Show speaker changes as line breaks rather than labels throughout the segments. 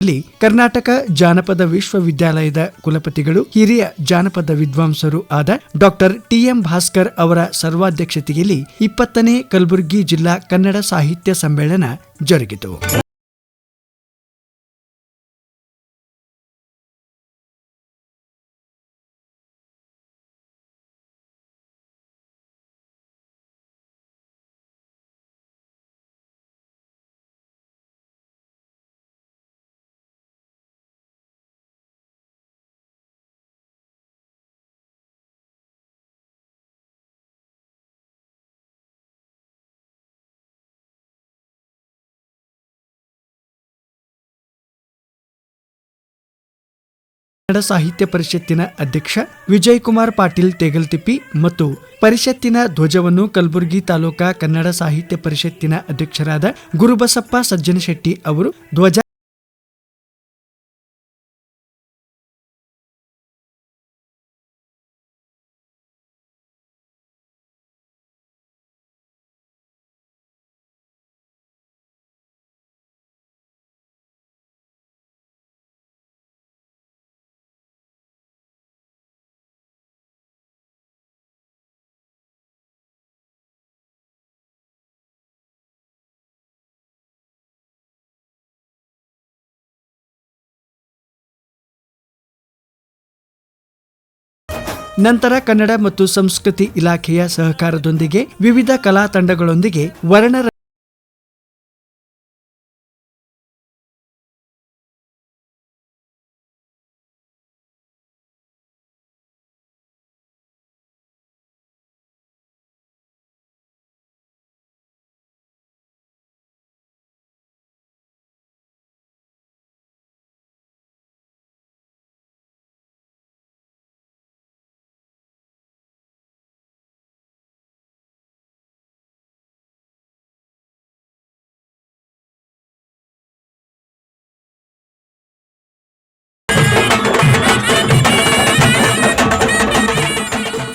ಇಲ್ಲಿ ಕರ್ನಾಟಕ ಜಾನಪದ ವಿಶ್ವವಿದ್ಯಾಲಯದ ಕುಲಪತಿಗಳು ಹಿರಿಯ ಜಾನಪದ ವಿದ್ವಾಂಸರು ಆದ ಡಾಕ್ಟರ್ ಟಿಎಂ ಭಾಸ್ಕರ್ ಅವರ ಸರ್ವಾಧ್ಯಕ್ಷತೆಯಲ್ಲಿ ಇಪ್ಪತ್ತನೇ ಕಲಬುರಗಿ ಜಿಲ್ಲಾ ಕನ್ನಡ ಸಾಹಿತ್ಯ ಸಮ್ಮೇಳನ ಜರುಗಿತು. ಕನ್ನಡ ಸಾಹಿತ್ಯ ಪರಿಷತ್ತಿನ ಅಧ್ಯಕ್ಷ ವಿಜಯ್ ಕುಮಾರ್ ಪಾಟೀಲ್ ತೇಗಲ್ತಿಪ್ಪಿ ಮತ್ತು ಪರಿಷತ್ತಿನ ಧ್ವಜವನ್ನು ಕಲಬುರಗಿ ತಾಲೂಕಾ ಕನ್ನಡ ಸಾಹಿತ್ಯ ಪರಿಷತ್ತಿನ ಅಧ್ಯಕ್ಷರಾದ ಗುರುಬಸಪ್ಪ ಸಜ್ಜನಶೆಟ್ಟಿ ಅವರು ಧ್ವಜ ನಂತರ ಕನ್ನಡ ಮತ್ತು ಸಂಸ್ಕೃತಿ ಇಲಾಖೆಯ ಸಹಕಾರದೊಂದಿಗೆ ವಿವಿಧ ಕಲಾ ತಂಡಗಳೊಂದಿಗೆ ವರ್ಣ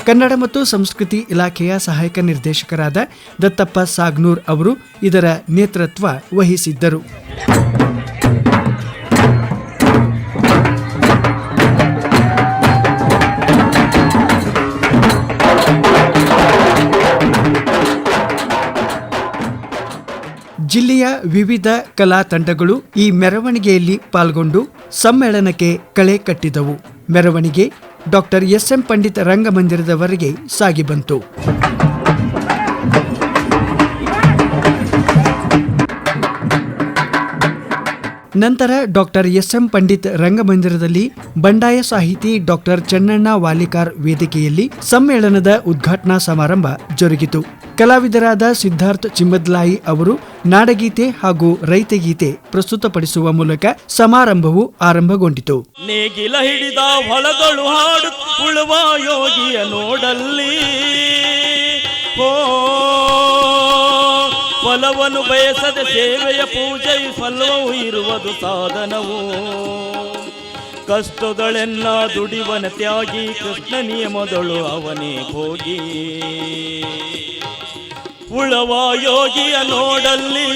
ಕನ್ನಡ ಮತ್ತು ಸಂಸ್ಕೃತಿ ಇಲಾಖೆಯ ಸಹಾಯಕ ನಿರ್ದೇಶಕರಾದ ದತ್ತಪ್ಪ ಸಾಗ್ನೂರ್ ಅವರು ಇದರ ನೇತೃತ್ವ ವಹಿಸಿದ್ದರು. ಜಿಲ್ಲೆಯ ವಿವಿಧ ಕಲಾ ತಂಡಗಳು ಈ ಮೆರವಣಿಗೆಯಲ್ಲಿ ಪಾಲ್ಗೊಂಡು ಸಮ್ಮೇಳನಕ್ಕೆ ಕಳೆ ಕಟ್ಟಿದವು. ಮೆರವಣಿಗೆ ಡಾಕ್ಟರ್ ಎಸ್ಎಂ ಪಂಡಿತ್ ರಂಗಮಂದಿರದವರೆಗೆ ಸಾಗಿ ಬಂತು. ನಂತರ ಡಾಕ್ಟರ್ ಎಸ್ಎಂ ಪಂಡಿತ್ ರಂಗಮಂದಿರದಲ್ಲಿ ಬಂಡಾಯ ಸಾಹಿತಿ ಡಾಕ್ಟರ್ ಚನ್ನಣ್ಣ ವಾಲಿಕಾರ್ ವೇದಿಕೆಯಲ್ಲಿ ಸಮ್ಮೇಳನದ ಉದ್ಘಾಟನಾ ಸಮಾರಂಭ ಜರುಗಿತು. ಕಲಾವಿದರಾದ ಸಿದ್ಧಾರ್ಥ ಚಿಮ್ಮದ್ಲಾಯಿ ಅವರು ನಾಡಗೀತೆ ಹಾಗೂ ರೈತಗೀತೆ ಪ್ರಸ್ತುತಪಡಿಸುವ ಮೂಲಕ ಸಮಾರಂಭವು ಆರಂಭಗೊಂಡಿತು.
ನೇಗಿಲ ಹಿಡಿದ ಹೊಲಗಳು ಹಾಡು ಯೋಗಿಯ ನೋಡಲ್ಲಿ. ಫಲವನ್ನು ಬಯಸದೆ ಸೇವೆಯ ಪೂಜೆ ಫಲವೂ ಇರುವುದು ಸಾಧನವು. ಕಷ್ಟಗಳೆಲ್ಲ ದುಡಿವನ ತ್ಯಾಗಿ ಕೃಷ್ಣ ನಿಯಮದಳು ಅವನೇ ಹೋಗಿ ಉಳವ ಯೋಗಿಯ ನೋಡಲ್ಲಿ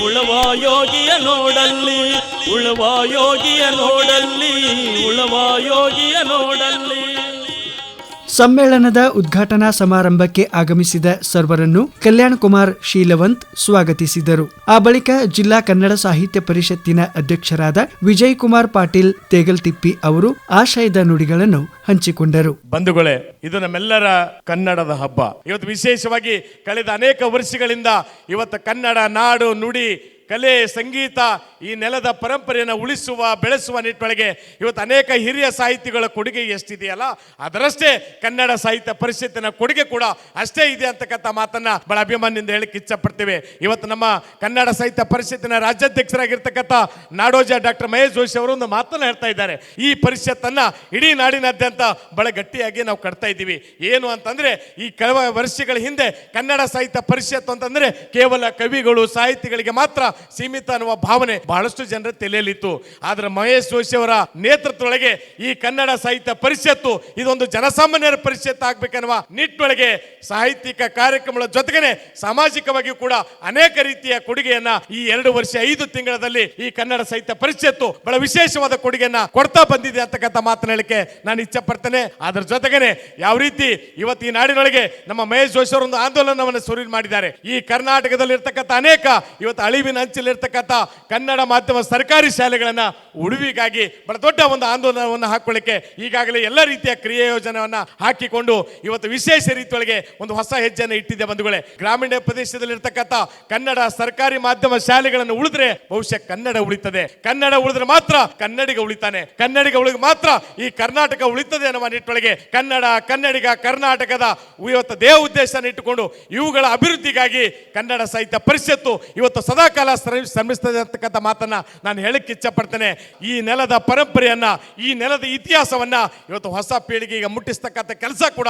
ಉಳವ ಯೋಗಿಯ ನೋಡಲ್ಲಿ ಉಳವ ಯೋಗಿಯ ನೋಡಲ್ಲಿ ಉಳವ ಯೋಗಿಯ ನೋಡಲ್ಲಿ.
ಸಮ್ಮೇಳನದ ಉದ್ಘಾಟನಾ ಸಮಾರಂಭಕ್ಕೆ ಆಗಮಿಸಿದ ಸರ್ವರನ್ನು ಕಲ್ಯಾಣ್ ಕುಮಾರ್ ಶೀಲವಂತ್ ಸ್ವಾಗತಿಸಿದರು. ಆ ಬಳಿಕ ಜಿಲ್ಲಾ ಕನ್ನಡ ಸಾಹಿತ್ಯ ಪರಿಷತ್ತಿನ ಅಧ್ಯಕ್ಷರಾದ ವಿಜಯ್ ಕುಮಾರ್ ಪಾಟೀಲ್ ತೇಗಲ್ತಿಪ್ಪಿ ಅವರು ಆಶಯದ ನುಡಿಗಳನ್ನು ಹಂಚಿಕೊಂಡರು.
ಬಂಧುಗಳೇ, ಇದು ನಮ್ಮೆಲ್ಲರ ಕನ್ನಡದ ಹಬ್ಬ. ಇವತ್ತು ವಿಶೇಷವಾಗಿ ಕಳೆದ ಅನೇಕ ವರ್ಷಗಳಿಂದ ಇವತ್ತು ಕನ್ನಡ ನಾಡು ನುಡಿ ಕಲೆ, ಸಂಗೀತ ಈ ನೆಲದ ಪರಂಪರೆಯನ್ನು ಉಳಿಸುವ, ಬೆಳೆಸುವ ನಿಟ್ಟೊಳಗೆ ಇವತ್ತು ಅನೇಕ ಹಿರಿಯ ಸಾಹಿತಿಗಳ ಕೊಡುಗೆ ಎಷ್ಟಿದೆಯಲ್ಲ, ಅದರಷ್ಟೇ ಕನ್ನಡ ಸಾಹಿತ್ಯ ಪರಿಷತ್ತಿನ ಕೊಡುಗೆ ಕೂಡ ಅಷ್ಟೇ ಇದೆ ಅಂತಕ್ಕಂಥ ಮಾತನ್ನ ಬಹಳ ಅಭಿಮಾನದಿಂದ ಹೇಳಕ್ಕೆ ಇಚ್ಛಪಡ್ತೇವೆ. ಇವತ್ತು ನಮ್ಮ ಕನ್ನಡ ಸಾಹಿತ್ಯ ಪರಿಷತ್ತಿನ ರಾಜ್ಯಾಧ್ಯಕ್ಷರಾಗಿರ್ತಕ್ಕಂಥ ನಾಡೋಜ ಡಾಕ್ಟರ್ ಮಹೇಶ್ ಜೋಶಿ ಅವರು ಒಂದು ಮಾತನ್ನು ಹೇಳ್ತಾ ಇದ್ದಾರೆ. ಈ ಪರಿಷತ್ತನ್ನ ಇಡೀ ನಾಡಿನಾದ್ಯಂತ ಬಹಳ ಗಟ್ಟಿಯಾಗಿ ನಾವು ಕಟ್ತಾ ಇದ್ದೀವಿ. ಏನು ಅಂತಂದ್ರೆ, ಈ ಕೆಲವು ವರ್ಷಗಳ ಹಿಂದೆ ಕನ್ನಡ ಸಾಹಿತ್ಯ ಪರಿಷತ್ತು ಅಂತಂದ್ರೆ ಕೇವಲ ಕವಿಗಳು, ಸಾಹಿತಿಗಳಿಗೆ ಮಾತ್ರ ಸೀಮಿತ ಅನ್ನುವ ಭಾವನೆ ಬಹಳಷ್ಟು ಜನರ ತಲೆಯಲ್ಲಿತ್ತು. ಆದರೆ ಮಹೇಶ್ ಜೋಶಿ ಅವರ ನೇತೃತ್ವದೊಳಗೆ ಈ ಕನ್ನಡ ಸಾಹಿತ್ಯ ಪರಿಷತ್ತು, ಇದೊಂದು ಜನಸಾಮಾನ್ಯರ ಪರಿಷತ್ ಆಗ್ಬೇಕನ್ನುವ ನಿಟ್ಟಿನೊಳಗೆ ಸಾಹಿತ್ಯಿಕ ಕಾರ್ಯಕ್ರಮಗಳ ಜೊತೆಗೇನೆ ಸಾಮಾಜಿಕವಾಗಿ ಕೂಡ ಅನೇಕ ರೀತಿಯ ಕೊಡುಗೆಯನ್ನ ಈ ಎರಡು ವರ್ಷ ಐದು ತಿಂಗಳಲ್ಲಿ ಈ ಕನ್ನಡ ಸಾಹಿತ್ಯ ಪರಿಷತ್ತು ಬಹಳ ವಿಶೇಷವಾದ ಕೊಡುಗೆಯನ್ನ ಕೊಡ್ತಾ ಬಂದಿದೆ ಅಂತಕ್ಕಂಥ ಮಾತನಾಡಲಿಕ್ಕೆ ನಾನು ಇಚ್ಛೆ ಪಡ್ತೇನೆ ಅದರ ಜೊತೆಗೇನೆ ಯಾವ ರೀತಿ ಇವತ್ತು ಈ ನಾಡಿನೊಳಗೆ ನಮ್ಮ ಮಹೇಶ್ ಜೋಶಿ ಒಂದು ಆಂದೋಲನವನ್ನು ಸುರು ಮಾಡಿದ್ದಾರೆ. ಈ ಕರ್ನಾಟಕದಲ್ಲಿ ಇರ್ತಕ್ಕಂಥ ಅನೇಕ ಇವತ್ತು ಅಳಿವಿನ ಅಂಚಲಿರ್ತಕ್ಕಂಥ ಕನ್ನಡ ಮಾಧ್ಯಮ ಸರ್ಕಾರಿ ಶಾಲೆಗಳನ್ನು ಉಳಿವಿಗಾಗಿ ಬಹಳ ದೊಡ್ಡ ಒಂದು ಆಂದೋಲನವನ್ನು ಹಾಕೊಳ್ಳಿಕ್ಕೆ ಈಗಾಗಲೇ ಎಲ್ಲ ರೀತಿಯ ಕ್ರಿಯೆ ಹಾಕಿಕೊಂಡು ಇವತ್ತು ವಿಶೇಷ ರೀತಿಯೊಳಗೆ ಒಂದು ಹೊಸ ಹೆಜ್ಜೆಯನ್ನು ಇಟ್ಟಿದೆ ಬಂಧುಗಳೇ. ಗ್ರಾಮೀಣ ಪ್ರದೇಶದಲ್ಲಿರ್ತಕ್ಕಂಥ ಕನ್ನಡ ಸರ್ಕಾರಿ ಮಾಧ್ಯಮ ಶಾಲೆಗಳನ್ನು ಉಳಿದ್ರೆ ಬಹುಶಃ ಕನ್ನಡ ಉಳಿತದೆ. ಕನ್ನಡ ಉಳಿದ್ರೆ ಮಾತ್ರ ಕನ್ನಡಿಗ ಉಳಿತಾನೆ. ಕನ್ನಡಿಗ ಉಳಿದ ಮಾತ್ರ ಈ ಕರ್ನಾಟಕ ಉಳಿತದೆ ಅನ್ನುವ ನಿಟ್ಟೊಳಗೆ ಕನ್ನಡ, ಕನ್ನಡಿಗ, ಕರ್ನಾಟಕದ ಇವತ್ತು ದೇಹ ಉದ್ದೇಶನ ಇಟ್ಟುಕೊಂಡು ಇವುಗಳ ಅಭಿವೃದ್ಧಿಗಾಗಿ ಕನ್ನಡ ಸಾಹಿತ್ಯ ಪರಿಷತ್ತು ಇವತ್ತು ಸದಾಕಾಲ ಶ್ರಮಿಸ್ತದೆ ಅಂತಕ್ಕಂಥ ಮಾತನ್ನ ನಾನು ಹೇಳಕ್ಕೆ ಇಚ್ಛಪಡ್ತೇನೆ. ಈ ನೆಲದ ಪರಂಪರೆಯನ್ನ, ಈ ನೆಲದ ಇತಿಹಾಸವನ್ನ ಇವತ್ತು ಹೊಸ ಪೀಳಿಗೆಗೆ ಮುಟ್ಟಿಸ್ತಕ್ಕಂಥ ಕೆಲಸ ಕೂಡ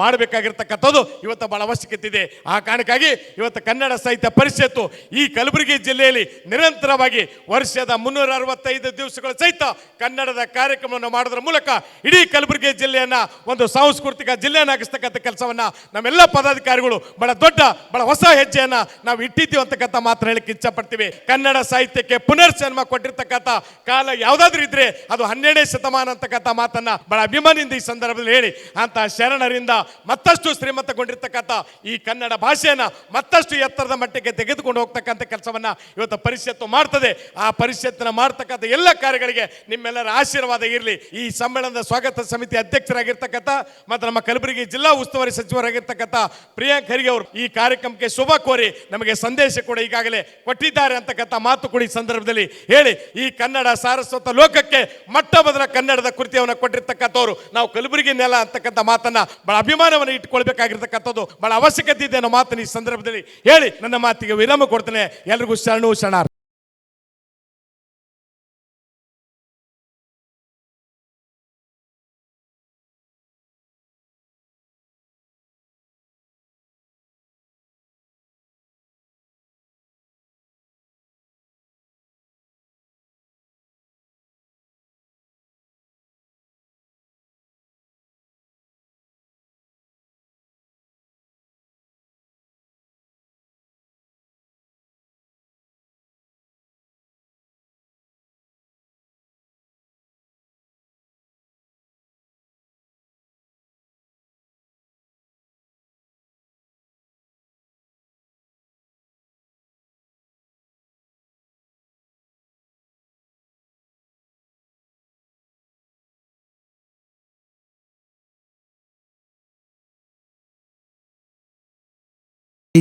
ಮಾಡಬೇಕಾಗಿರ್ತಕ್ಕಂಥದ್ದು ಇವತ್ತು ಬಹಳ ಅವಶ್ಯಕತೆ ಇದೆ. ಆ ಕಾರಣಕ್ಕಾಗಿ ಇವತ್ತು ಕನ್ನಡ ಸಾಹಿತ್ಯ ಪರಿಷತ್ತು ಈ ಕಲಬುರಗಿ ಜಿಲ್ಲೆಯಲ್ಲಿ ನಿರಂತರವಾಗಿ ವರ್ಷದ ಮುನ್ನೂರ ಅರವತ್ತೈದು ದಿವಸಗಳ ಸಹಿತ ಕನ್ನಡದ ಕಾರ್ಯಕ್ರಮವನ್ನು ಮಾಡೋದ್ರ ಮೂಲಕ ಇಡೀ ಕಲಬುರಗಿ ಜಿಲ್ಲೆಯನ್ನ ಒಂದು ಸಾಂಸ್ಕೃತಿಕ ಜಿಲ್ಲೆಯನ್ನಾಗಿಸ್ತಕ್ಕಂಥ ಕೆಲಸವನ್ನ ನಮ್ಮೆಲ್ಲ ಪದಾಧಿಕಾರಿಗಳು ಬಹಳ ದೊಡ್ಡ, ಬಹಳ ಹೊಸ ಹೆಜ್ಜೆಯನ್ನ ನಾವು ಇಟ್ಟಿದ್ದೀವಿ ಅಂತಕ್ಕಂಥ ಮಾತ್ರ ಹೇಳಕ್ಕೆ ಇಚ್ಛೆ ಪಡ್ತೀವಿ ಕನ್ನಡ ಸಾಹಿತ್ಯಕ್ಕೆ ಪುನರ್ಜನ್ಮ ಕೊಟ್ಟಿರ್ತಕ್ಕಂಥ ಕಾಲ ಯಾವ್ದಾದ್ರು ಇದ್ರೆ ಅದು ಹನ್ನೆರಡನೇ ಶತಮಾನ ಅಂತಕ್ಕಂಥ ಮಾತನ್ನ ಬಹಳ ಅಭಿಮಾನಿಯಿಂದ ಈ ಸಂದರ್ಭದಲ್ಲಿ ಹೇಳಿ. ಅಂತ ಶರಣರಿಂದ ಮತ್ತಷ್ಟು ಶ್ರೀಮಂತಗೊಂಡಿರ್ತಕ್ಕಂಥ ಈ ಕನ್ನಡ ಭಾಷೆಯನ್ನ ಮತ್ತಷ್ಟು ಎತ್ತರದ ಮಟ್ಟಕ್ಕೆ ತೆಗೆದುಕೊಂಡು ಹೋಗ್ತಕ್ಕಂಥ ಕೆಲಸವನ್ನ ಇವತ್ತು ಪರಿಷತ್ತು ಮಾಡ್ತದೆ. ಆ ಪರಿಷತ್ತಿನ ಮಾಡ್ತಕ್ಕಂಥ ಎಲ್ಲ ಕಾರ್ಯಗಳಿಗೆ ನಿಮ್ಮೆಲ್ಲರ ಆಶೀರ್ವಾದ ಇರಲಿ. ಈ ಸಮ್ಮೇಳನದ ಸ್ವಾಗತ ಸಮಿತಿ ಅಧ್ಯಕ್ಷರಾಗಿರ್ತಕ್ಕಂಥ ಮತ್ತು ನಮ್ಮ ಕಲಬುರಗಿ ಜಿಲ್ಲಾ ಉಸ್ತುವಾರಿ ಸಚಿವರಾಗಿರ್ತಕ್ಕಂಥ ಪ್ರಿಯಾಂಕ್ ಖರ್ಗೆ ಅವರು ಈ ಕಾರ್ಯಕ್ರಮಕ್ಕೆ ಶುಭ ಕೋರಿ ನಮಗೆ ಸಂದೇಶ ಕೂಡ ಈಗಾಗಲೇ ಕೊಟ್ಟಿದ್ದಾರೆ. ಅಂತಕ್ಕಂಥ ಮಾತು ಕೂಡ ಈ ಸಂದರ್ಭದಲ್ಲಿ ಹೇಳಿ. ಈ ಕನ್ನಡ ಸಾರಸ್ವತ ಲೋಕಕ್ಕೆ ಮೊಟ್ಟ ಮೊದಲ ಕನ್ನಡದ ಕೃತಿಯನ್ನು ಕೊಟ್ಟಿರ್ತಕ್ಕಂಥವ್ರು. ನಾವು ಕಲಬುರಗಿ ನೆಲ ಅಂತಕ್ಕಂಥ ಮಾತನ್ನ ಬಹಳ ಅಭಿಮಾನವನ್ನು ಇಟ್ಕೊಳ್ಬೇಕಾಗಿರ್ತಕ್ಕಂಥದ್ದು, ಬಹಳ ಅವಶ್ಯಕತೆ ಇದೆ ಅನ್ನೋ ಮಾತನ್ನು ಈ ಸಂದರ್ಭದಲ್ಲಿ ಹೇಳಿ. ನನ್ನ ಮಾತಿಗೆ ವಿರಾಮ ಕೊಡ್ತೇನೆ. ಎಲ್ರಿಗೂ ಶರಣು ಶರಣಾರ್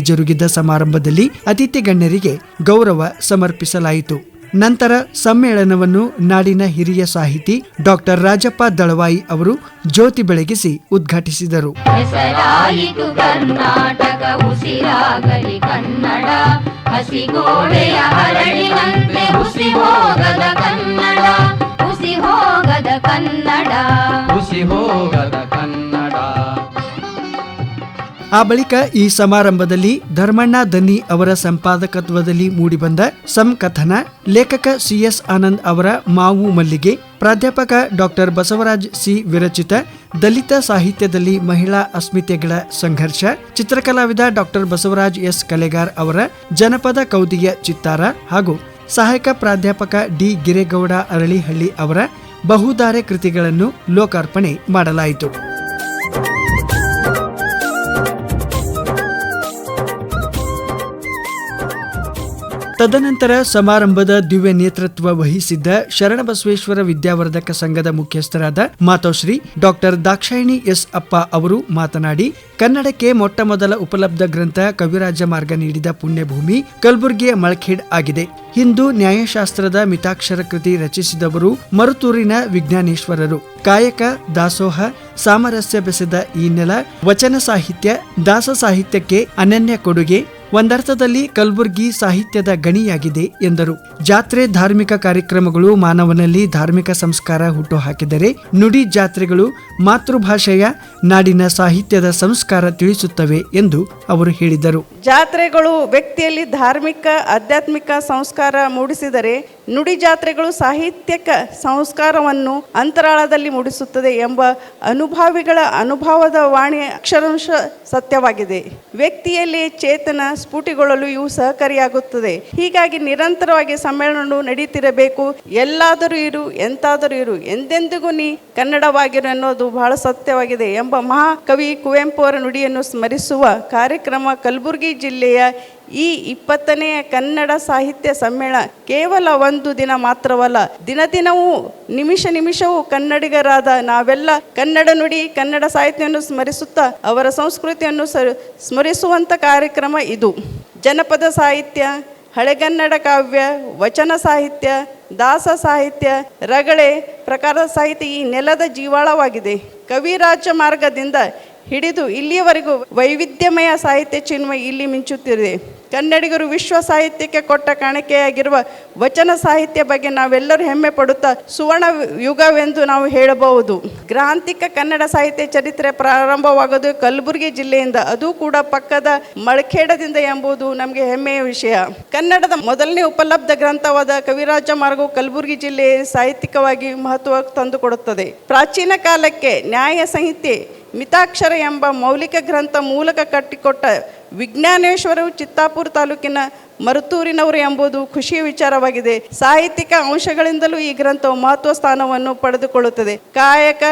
ಜರುಗಿದ ಸಮಾರಂಭದಲ್ಲಿ ಅತಿಥಿ ಗಣ್ಯರಿಗೆ ಗೌರವ ಸಮರ್ಪಿಸಲಾಯಿತು. ನಂತರ ಸಮ್ಮೇಳನವನ್ನು ನಾಡಿನ ಹಿರಿಯ ಸಾಹಿತಿ ಡಾಕ್ಟರ್ ರಾಜಪ್ಪ ದಳವಾಯಿ ಅವರು ಜ್ಯೋತಿ ಬೆಳಗಿಸಿ ಉದ್ಘಾಟಿಸಿದರು.
ಕನ್ನಡ.
ಆ ಬಳಿಕ ಈ ಸಮಾರಂಭದಲ್ಲಿ ಧರ್ಮಣ್ಣ ದನ್ನಿ ಅವರ ಸಂಪಾದಕತ್ವದಲ್ಲಿ ಮೂಡಿಬಂದ ಸಂಕಥನ ಲೇಖಕ ಸಿಎಸ್ ಆನಂದ್ ಅವರ ಮಾವು ಮಲ್ಲಿಗೆ, ಪ್ರಾಧ್ಯಾಪಕ ಡಾಕ್ಟರ್ ಬಸವರಾಜ್ ಸಿ. ವಿರಚಿತ, ದಲಿತ ಸಾಹಿತ್ಯದಲ್ಲಿ ಮಹಿಳಾ ಅಸ್ಮಿತೆಗಳ ಸಂಘರ್ಷ, ಚಿತ್ರಕಲಾವಿದ ಡಾಕ್ಟರ್ ಬಸವರಾಜ್ ಎಸ್. ಕಲೆಗಾರ್ ಅವರ ಜನಪದ ಕೌದಿಯ ಚಿತ್ತಾರ ಹಾಗೂ ಸಹಾಯಕ ಪ್ರಾಧ್ಯಾಪಕ ಡಿ. ಗಿರೇಗೌಡ ಅರಳಿಹಳ್ಳಿ ಅವರ ಬಹುದಾರೆ ಕೃತಿಗಳನ್ನು ಲೋಕಾರ್ಪಣೆ ಮಾಡಲಾಯಿತು. ತದನಂತರ ಸಮಾರಂಭದ ದಿವ್ಯ ನೇತೃತ್ವ ವಹಿಸಿದ್ದ ಶರಣಬಸವೇಶ್ವರ ವಿದ್ಯಾವರ್ಧಕ ಸಂಘದ ಮುಖ್ಯಸ್ಥರಾದ ಮಾತೋಶ್ರೀ ಡಾಕ್ಟರ್ ದಾಕ್ಷಾಯಿಣಿ ಎಸ್ ಅಪ್ಪ ಅವರು ಮಾತನಾಡಿ, ಕನ್ನಡಕ್ಕೆ ಮೊಟ್ಟ ಮೊದಲ ಉಪಲಬ್ಧ ಗ್ರಂಥ ಕವಿರಾಜ ಮಾರ್ಗ ನೀಡಿದ ಪುಣ್ಯಭೂಮಿ ಕಲಬುರಗಿಯ ಮಳಖೇಡ್ ಆಗಿದೆ. ಹಿಂದೂ ನ್ಯಾಯಶಾಸ್ತ್ರದ ಮಿತಾಕ್ಷರ ಕೃತಿ ರಚಿಸಿದವರು ಮರುತೂರಿನ ವಿಜ್ಞಾನೇಶ್ವರರು. ಕಾಯಕ, ದಾಸೋಹ, ಸಾಮರಸ್ಯ ಬೆಸೆದ ಈ ನೆಲ ವಚನ ಸಾಹಿತ್ಯ, ದಾಸ ಸಾಹಿತ್ಯಕ್ಕೆ ಅನನ್ಯ ಕೊಡುಗೆ ಒಂದರ್ಥದಲ್ಲಿ ಕಲಬುರಗಿ ಸಾಹಿತ್ಯದ ಗಣಿಯಾಗಿದೆ ಎಂದರು. ಜಾತ್ರೆ ಧಾರ್ಮಿಕ ಕಾರ್ಯಕ್ರಮಗಳು ಮಾನವನಲ್ಲಿ ಧಾರ್ಮಿಕ ಸಂಸ್ಕಾರ ಹುಟ್ಟುಹಾಕಿದರೆ ನುಡಿ ಜಾತ್ರೆಗಳು ಮಾತೃಭಾಷೆಯ ನಾಡಿನ ಸಾಹಿತ್ಯದ ಸಂಸ್ಕಾರ ತಿಳಿಸುತ್ತವೆ ಎಂದು ಅವರು ಹೇಳಿದರು.
ಜಾತ್ರೆಗಳು ವ್ಯಕ್ತಿಯಲ್ಲಿ ಧಾರ್ಮಿಕ, ಆಧ್ಯಾತ್ಮಿಕ ಸಂಸ್ಕಾರ ಮೂಡಿಸಿದರೆ ನುಡಿ ಜಾತ್ರೆಗಳು ಸಾಹಿತ್ಯಕ ಸಂಸ್ಕಾರವನ್ನು ಅಂತರಾಳದಲ್ಲಿ ಮೂಡಿಸುತ್ತದೆ ಎಂಬ ಅನುಭಾವಿಗಳ ಅನುಭವದ ವಾಣಿ ಅಕ್ಷರಾಂಶ ಸತ್ಯವಾಗಿದೆ. ವ್ಯಕ್ತಿಯಲ್ಲಿ ಚೇತನ ಸ್ಫುಟಿಗೊಳ್ಳಲು ಇವು ಸಹಕಾರಿಯಾಗುತ್ತದೆ. ಹೀಗಾಗಿ ನಿರಂತರವಾಗಿ ಸಮ್ಮೇಳನವು ನಡೀತಿರಬೇಕು. ಎಲ್ಲಾದರೂ ಇರು, ಎಂತಾದರೂ ಇರು, ಎಂದೆಂದಿಗೂ ನೀ ಕನ್ನಡವಾಗಿರು ಅನ್ನೋದು ಬಹಳ ಸತ್ಯವಾಗಿದೆ ಎಂಬ ಮಹಾಕವಿ ಕುವೆಂಪು ಅವರ ನುಡಿಯನ್ನು ಸ್ಮರಿಸುವ ಕಾರ್ಯಕ್ರಮ ಕಲಬುರಗಿ ಜಿಲ್ಲೆಯ ಈ ಇಪ್ಪತ್ತನೆಯ ಕನ್ನಡ ಸಾಹಿತ್ಯ ಸಮ್ಮೇಳನ ಕೇವಲ ಒಂದು ದಿನ ಮಾತ್ರವಲ್ಲ, ದಿನ ದಿನವೂ, ನಿಮಿಷ ನಿಮಿಷವೂ ಕನ್ನಡಿಗರಾದ ನಾವೆಲ್ಲ ಕನ್ನಡ ನುಡಿ, ಕನ್ನಡ ಸಾಹಿತ್ಯವನ್ನು ಸ್ಮರಿಸುತ್ತಾ, ಅವರ ಸಂಸ್ಕೃತಿಯನ್ನು ಸ್ಮರಿಸುವಂಥ ಕಾರ್ಯಕ್ರಮ ಇದು. ಜನಪದ ಸಾಹಿತ್ಯ, ಹಳೆಗನ್ನಡ ಕಾವ್ಯ, ವಚನ ಸಾಹಿತ್ಯ, ದಾಸ ಸಾಹಿತ್ಯ, ರಗಳೆ, ಪ್ರಕಾರದ ಸಾಹಿತ್ಯ ಈ ನೆಲದ ಜೀವಾಳವಾಗಿದೆ. ಕವಿರಾಜ ಮಾರ್ಗದಿಂದ ಹಿಡಿದು ಇಲ್ಲಿಯವರೆಗೂ ವೈವಿಧ್ಯಮಯ ಸಾಹಿತ್ಯ ಚಿನ್ಮಯ ಇಲ್ಲಿ ಮಿಂಚುತ್ತಿದೆ. ಕನ್ನಡಿಗರು ವಿಶ್ವ ಸಾಹಿತ್ಯಕ್ಕೆ ಕೊಟ್ಟ ಕಾಣಿಕೆಯಾಗಿರುವ ವಚನ ಸಾಹಿತ್ಯ ಬಗ್ಗೆ ನಾವೆಲ್ಲರೂ ಹೆಮ್ಮೆ ಪಡುತ್ತಾ ಸುವರ್ಣ ಯುಗವೆಂದು ನಾವು ಹೇಳಬಹುದು. ಗ್ರಾಂಥಿಕ ಕನ್ನಡ ಸಾಹಿತ್ಯ ಚರಿತ್ರೆ ಪ್ರಾರಂಭವಾಗೋದು ಕಲಬುರಗಿ ಜಿಲ್ಲೆಯಿಂದ. ಅದು ಕೂಡ ಪಕ್ಕದ ಮಳಖೇಡದಿಂದ ಎಂಬುದು ನಮಗೆ ಹೆಮ್ಮೆಯ ವಿಷಯ. ಕನ್ನಡದ ಮೊದಲನೇ ಉಪಲಬ್ಧ ಗ್ರಂಥವಾದ ಕವಿರಾಜ ಮಾರ್ಗವು ಕಲಬುರಗಿ ಜಿಲ್ಲೆ ಸಾಹಿತ್ಯಿಕವಾಗಿ ಮಹತ್ವ ತಂದುಕೊಡುತ್ತದೆ. ಪ್ರಾಚೀನ ಕಾಲಕ್ಕೆ ನ್ಯಾಯ ಸಂಹಿತೆ ಮಿತಾಕ್ಷರ ಎಂಬ ಮೌಲಿಕ ಗ್ರಂಥ ಮೂಲಕ ಕಟ್ಟಿಕೊಟ್ಟ ವಿಜ್ಞಾನೇಶ್ವರವು ಚಿತ್ತಾಪುರ ತಾಲೂಕಿನ ಮರುತೂರಿನವರು ಎಂಬುದು ಖುಷಿಯ ವಿಚಾರವಾಗಿದೆ. ಸಾಹಿತ್ಯಿಕ ಅಂಶಗಳಿಂದಲೂ ಈ ಗ್ರಂಥವು ಮಹತ್ವ ಸ್ಥಾನವನ್ನು ಪಡೆದುಕೊಳ್ಳುತ್ತದೆ. ಕಾಯಕ,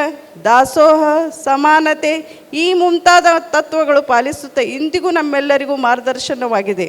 ದಾಸೋಹ, ಸಮಾನತೆ ಈ ಮುಂತಾದ ತತ್ವಗಳು ಪಾಲಿಸುತ್ತೆ ಇಂದಿಗೂ ನಮ್ಮೆಲ್ಲರಿಗೂ ಮಾರ್ಗದರ್ಶನವಾಗಿದೆ.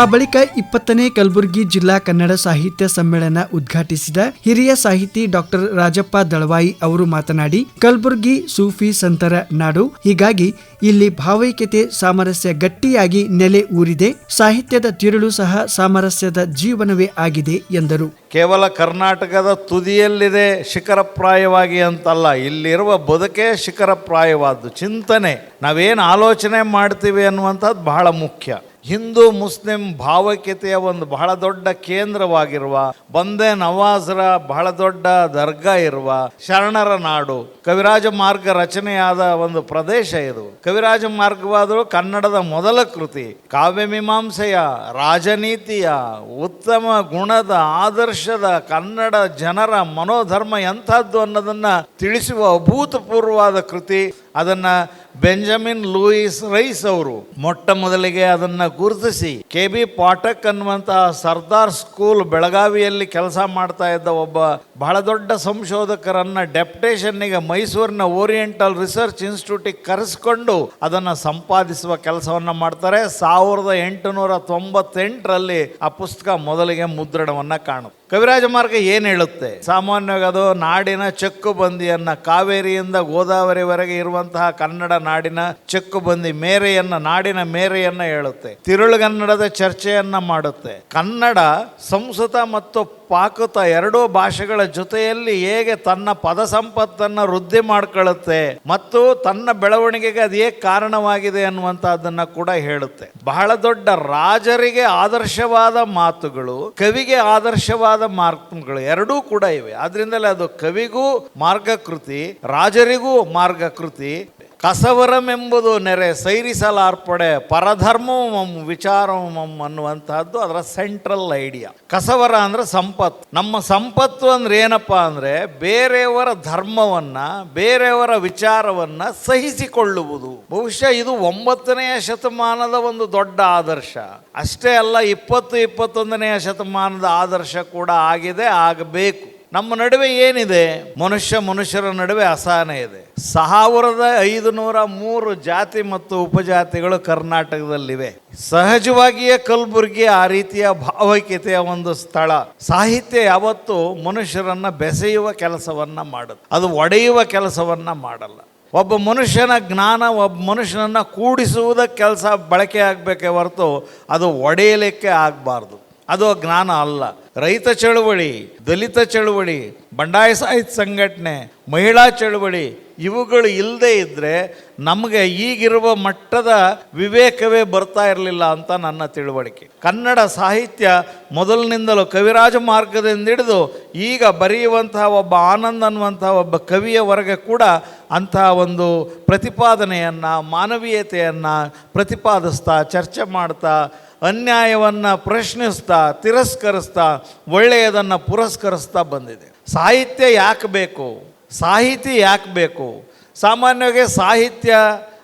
ಆ ಬಳಿಕ ಇಪ್ಪತ್ತನೇ ಕಲಬುರಗಿ ಜಿಲ್ಲಾ ಕನ್ನಡ ಸಾಹಿತ್ಯ ಸಮ್ಮೇಳನ ಉದ್ಘಾಟಿಸಿದ ಹಿರಿಯ ಸಾಹಿತಿ ಡಾಕ್ಟರ್ ರಾಜಪ್ಪ ದಳವಾಯಿ ಅವರು ಮಾತನಾಡಿ, ಕಲಬುರಗಿ ಸೂಫಿ ಸಂತರ ನಾಡು. ಹೀಗಾಗಿ ಇಲ್ಲಿ ಭಾವೈಕ್ಯತೆ ಸಾಮರಸ್ಯ ಗಟ್ಟಿಯಾಗಿ ನೆಲೆ ಊರಿದೆ. ಸಾಹಿತ್ಯದ ತಿರುಳು ಸಹ ಸಾಮರಸ್ಯದ ಜೀವನವೇ ಆಗಿದೆ ಎಂದರು.
ಕೇವಲ ಕರ್ನಾಟಕದ ತುದಿಯಲ್ಲಿದೆ ಶಿಖರಪ್ರಾಯವಾಗಿ ಅಂತಲ್ಲ, ಇಲ್ಲಿರುವ ಬದುಕೇ ಶಿಖರಪ್ರಾಯವಾದ್ದು. ಚಿಂತನೆ, ನಾವೇನು ಆಲೋಚನೆ ಮಾಡ್ತೀವಿ ಅನ್ನುವಂಥದ್ದು ಬಹಳ ಮುಖ್ಯ. ಹಿಂದೂ ಮುಸ್ಲಿಂ ಭಾವೈಕ್ಯತೆಯ ಒಂದು ಬಹಳ ದೊಡ್ಡ ಕೇಂದ್ರವಾಗಿರುವ ಬಂದೆ ನವಾಜ್ರ ಬಹಳ ದೊಡ್ಡ ದರ್ಗಾ ಇರುವ ಶರಣರ ನಾಡು, ಕವಿರಾಜ ಮಾರ್ಗ ರಚನೆಯಾದ ಒಂದು ಪ್ರದೇಶ ಇದು. ಕವಿರಾಜ ಮಾರ್ಗವಾದರೂ ಕನ್ನಡದ ಮೊದಲ ಕೃತಿ. ಕಾವ್ಯಮೀಮಾಂಸೆಯ ರಾಜನೀತಿಯ ಉತ್ತಮ ಗುಣದ ಆದರ್ಶದ ಕನ್ನಡ ಜನರ ಮನೋಧರ್ಮ ಎಂಥದ್ದು ಅನ್ನೋದನ್ನ ತಿಳಿಸುವ ಅಭೂತಪೂರ್ವವಾದ ಕೃತಿ. ಅದನ್ನ ಬೆಂಜಮಿನ್ ಲೂಯಿಸ್ ರೈಸ್ ಅವರು ಮೊಟ್ಟ ಮೊದಲಿಗೆ ಅದನ್ನು ಗುರುತಿಸಿ ಕೆ ಬಿ ಪಾಠಕ್ ಅನ್ನುವಂತಹ ಸರ್ದಾರ್ ಸ್ಕೂಲ್ ಬೆಳಗಾವಿಯಲ್ಲಿ ಕೆಲಸ ಮಾಡ್ತಾ ಇದ್ದ ಒಬ್ಬ ಬಹಳ ದೊಡ್ಡ ಸಂಶೋಧಕರನ್ನ ಡೆಪ್ಟೇಷನ್ನಿಗೆ ಮೈಸೂರಿನ ಓರಿಯೆಂಟಲ್ ರಿಸರ್ಚ್ ಇನ್ಸ್ಟಿಟ್ಯೂಟಿಗೆ ಕರೆಸಿಕೊಂಡು ಅದನ್ನು ಸಂಪಾದಿಸುವ ಕೆಲಸವನ್ನ ಮಾಡ್ತಾರೆ. ಸಾವಿರದ ಎಂಟುನೂರ ತೊಂಬತ್ತೆಂಟರಲ್ಲಿ ಆ ಪುಸ್ತಕ ಮೊದಲಿಗೆ ಮುದ್ರಣವನ್ನ ಕಾಣುತ್ತೆ. ಕವಿರಾಜ ಮಾರ್ಗ ಏನು ಹೇಳುತ್ತೆ? ಸಾಮಾನ್ಯವಾಗಿ ಅದು ನಾಡಿನ ಚೆಕ್ಕು ಬಂದಿಯನ್ನು, ಕಾವೇರಿಯಿಂದ ಗೋದಾವರಿವರೆಗೆ ಇರುವಂತಹ ಕನ್ನಡ ನಾಡಿನ ಚೆಕ್ಕು ಬಂದಿ ಮೇರೆಯನ್ನು, ನಾಡಿನ ಮೇರೆಯನ್ನು ಹೇಳುತ್ತೆ. ತಿರುಳುಗನ್ನಡದ ಚರ್ಚೆಯನ್ನು ಮಾಡುತ್ತೆ. ಕನ್ನಡ ಸಂಸ್ಕೃತ ಮತ್ತು ಪಾಕೃತ ಎರಡೂ ಭಾಷೆಗಳ ಜೊತೆಯಲ್ಲಿ ಹೇಗೆ ತನ್ನ ಪದ ಸಂಪತ್ತನ್ನು ವೃದ್ಧಿ ಮಾಡ್ಕೊಳ್ಳುತ್ತೆ ಮತ್ತು ತನ್ನ ಬೆಳವಣಿಗೆಗೆ ಅದು ಹೇಗೆ ಕಾರಣವಾಗಿದೆ ಅನ್ನುವಂಥದ್ದನ್ನ ಕೂಡ ಹೇಳುತ್ತೆ. ಬಹಳ ದೊಡ್ಡ ರಾಜರಿಗೆ ಆದರ್ಶವಾದ ಮಾತುಗಳು, ಕವಿಗೆ ಆದರ್ಶವಾದ ಮಾರ್ಗಗಳು ಎರಡೂ ಕೂಡ ಇವೆ. ಆದ್ರಿಂದಲೇ ಅದು ಕವಿಗೂ ಮಾರ್ಗಕೃತಿ, ರಾಜರಿಗೂ ಮಾರ್ಗಕೃತಿ ಕಸವರಮೆಂಬುದು ನೆರೆ ಸೈರಿಸಲಾರ್ಪಡೆ ಪರಧರ್ಮವಂ ವಿಚಾರವಂ ಅನ್ನುವಂತಹದ್ದು ಅದರ ಸೆಂಟ್ರಲ್ ಐಡಿಯಾ ಕಸವರ ಅಂದ್ರೆ ಸಂಪತ್ತು. ನಮ್ಮ ಸಂಪತ್ತು ಅಂದ್ರೆ ಏನಪ್ಪ ಅಂದ್ರೆ ಬೇರೆಯವರ ಧರ್ಮವನ್ನ, ಬೇರೆಯವರ ವಿಚಾರವನ್ನ ಸಹಿಸಿಕೊಳ್ಳುವುದು. ಬಹುಶಃ ಇದು ಒಂಬತ್ತನೆಯ ಶತಮಾನದ ಒಂದು ದೊಡ್ಡ ಆದರ್ಶ. ಅಷ್ಟೇ ಅಲ್ಲ, ಇಪ್ಪತ್ತು, ಇಪ್ಪತ್ತೊಂದನೆಯ ಶತಮಾನದ ಆದರ್ಶ ಕೂಡ ಆಗಿದೆ, ಆಗಬೇಕು. ನಮ್ಮ ನಡುವೆ ಏನಿದೆ? ಮನುಷ್ಯ ಮನುಷ್ಯರ ನಡುವೆ ಅಸಹನೆ ಇದೆ. ಸಾವಿರದ ಐದು ನೂರ ಮೂರು ಜಾತಿ ಮತ್ತು ಉಪಜಾತಿಗಳು ಕರ್ನಾಟಕದಲ್ಲಿವೆ. ಸಹಜವಾಗಿಯೇ ಕಲಬುರಗಿ ಆ ರೀತಿಯ ಭಾವೈಕ್ಯತೆಯ ಒಂದು ಸ್ಥಳ. ಸಾಹಿತ್ಯ ಯಾವತ್ತೂ ಮನುಷ್ಯರನ್ನ ಬೆಸೆಯುವ ಕೆಲಸವನ್ನ ಮಾಡುತ್ತೆ. ಅದು ಒಡೆಯುವ ಕೆಲಸವನ್ನ ಮಾಡಲ್ಲ. ಒಬ್ಬ ಮನುಷ್ಯನ ಜ್ಞಾನ, ಒಬ್ಬ ಮನುಷ್ಯನನ್ನ ಕೂಡಿಸುವುದಕ್ಕೆ ಕೆಲಸ ಬಳಕೆ ಆಗಬೇಕೇ ಹೊರತು ಅದು ಒಡೆಯಲಿಕ್ಕೆ ಆಗಬಾರ್ದು. ಅದು ಜ್ಞಾನ ಅಲ್ಲ. ರೈತ ಚಳುವಳಿ, ದಲಿತ ಚಳುವಳಿ, ಬಂಡಾಯ ಸಾಹಿತ್ಯ ಸಂಘಟನೆ, ಮಹಿಳಾ ಚಳುವಳಿ, ಇವುಗಳು ಇಲ್ಲದೆ ಇದ್ದರೆ ನಮಗೆ ಈಗಿರುವ ಮಟ್ಟದ ವಿವೇಕವೇ ಬರ್ತಾ ಇರಲಿಲ್ಲ ಅಂತ ನನ್ನ ತಿಳುವಳಿಕೆ. ಕನ್ನಡ ಸಾಹಿತ್ಯ ಮೊದಲಿನಿಂದಲೂ ಕವಿರಾಜ ಮಾರ್ಗದಿಂದ ಹಿಡಿದು ಈಗ ಬರೆಯುವಂತಹ ಒಬ್ಬ ಆನಂದ್ ಅನ್ನುವಂತಹ ಒಬ್ಬ ಕವಿಯವರೆಗೆ ಕೂಡ ಅಂತಹ ಒಂದು ಪ್ರತಿಪಾದನೆಯನ್ನು, ಮಾನವೀಯತೆಯನ್ನು ಪ್ರತಿಪಾದಿಸ್ತಾ, ಚರ್ಚೆ ಮಾಡ್ತಾ ಅನ್ಯಾಯವನ್ನು ಪ್ರಶ್ನಿಸ್ತಾ, ತಿರಸ್ಕರಿಸ್ತಾ, ಒಳ್ಳೆಯದನ್ನು ಪುರಸ್ಕರಿಸ್ತಾ ಬಂದಿದೆ. ಸಾಹಿತ್ಯ ಯಾಕೆ ಬೇಕು? ಸಾಹಿತಿ ಯಾಕೆ ಬೇಕು? ಸಾಮಾನ್ಯವಾಗಿ ಸಾಹಿತ್ಯ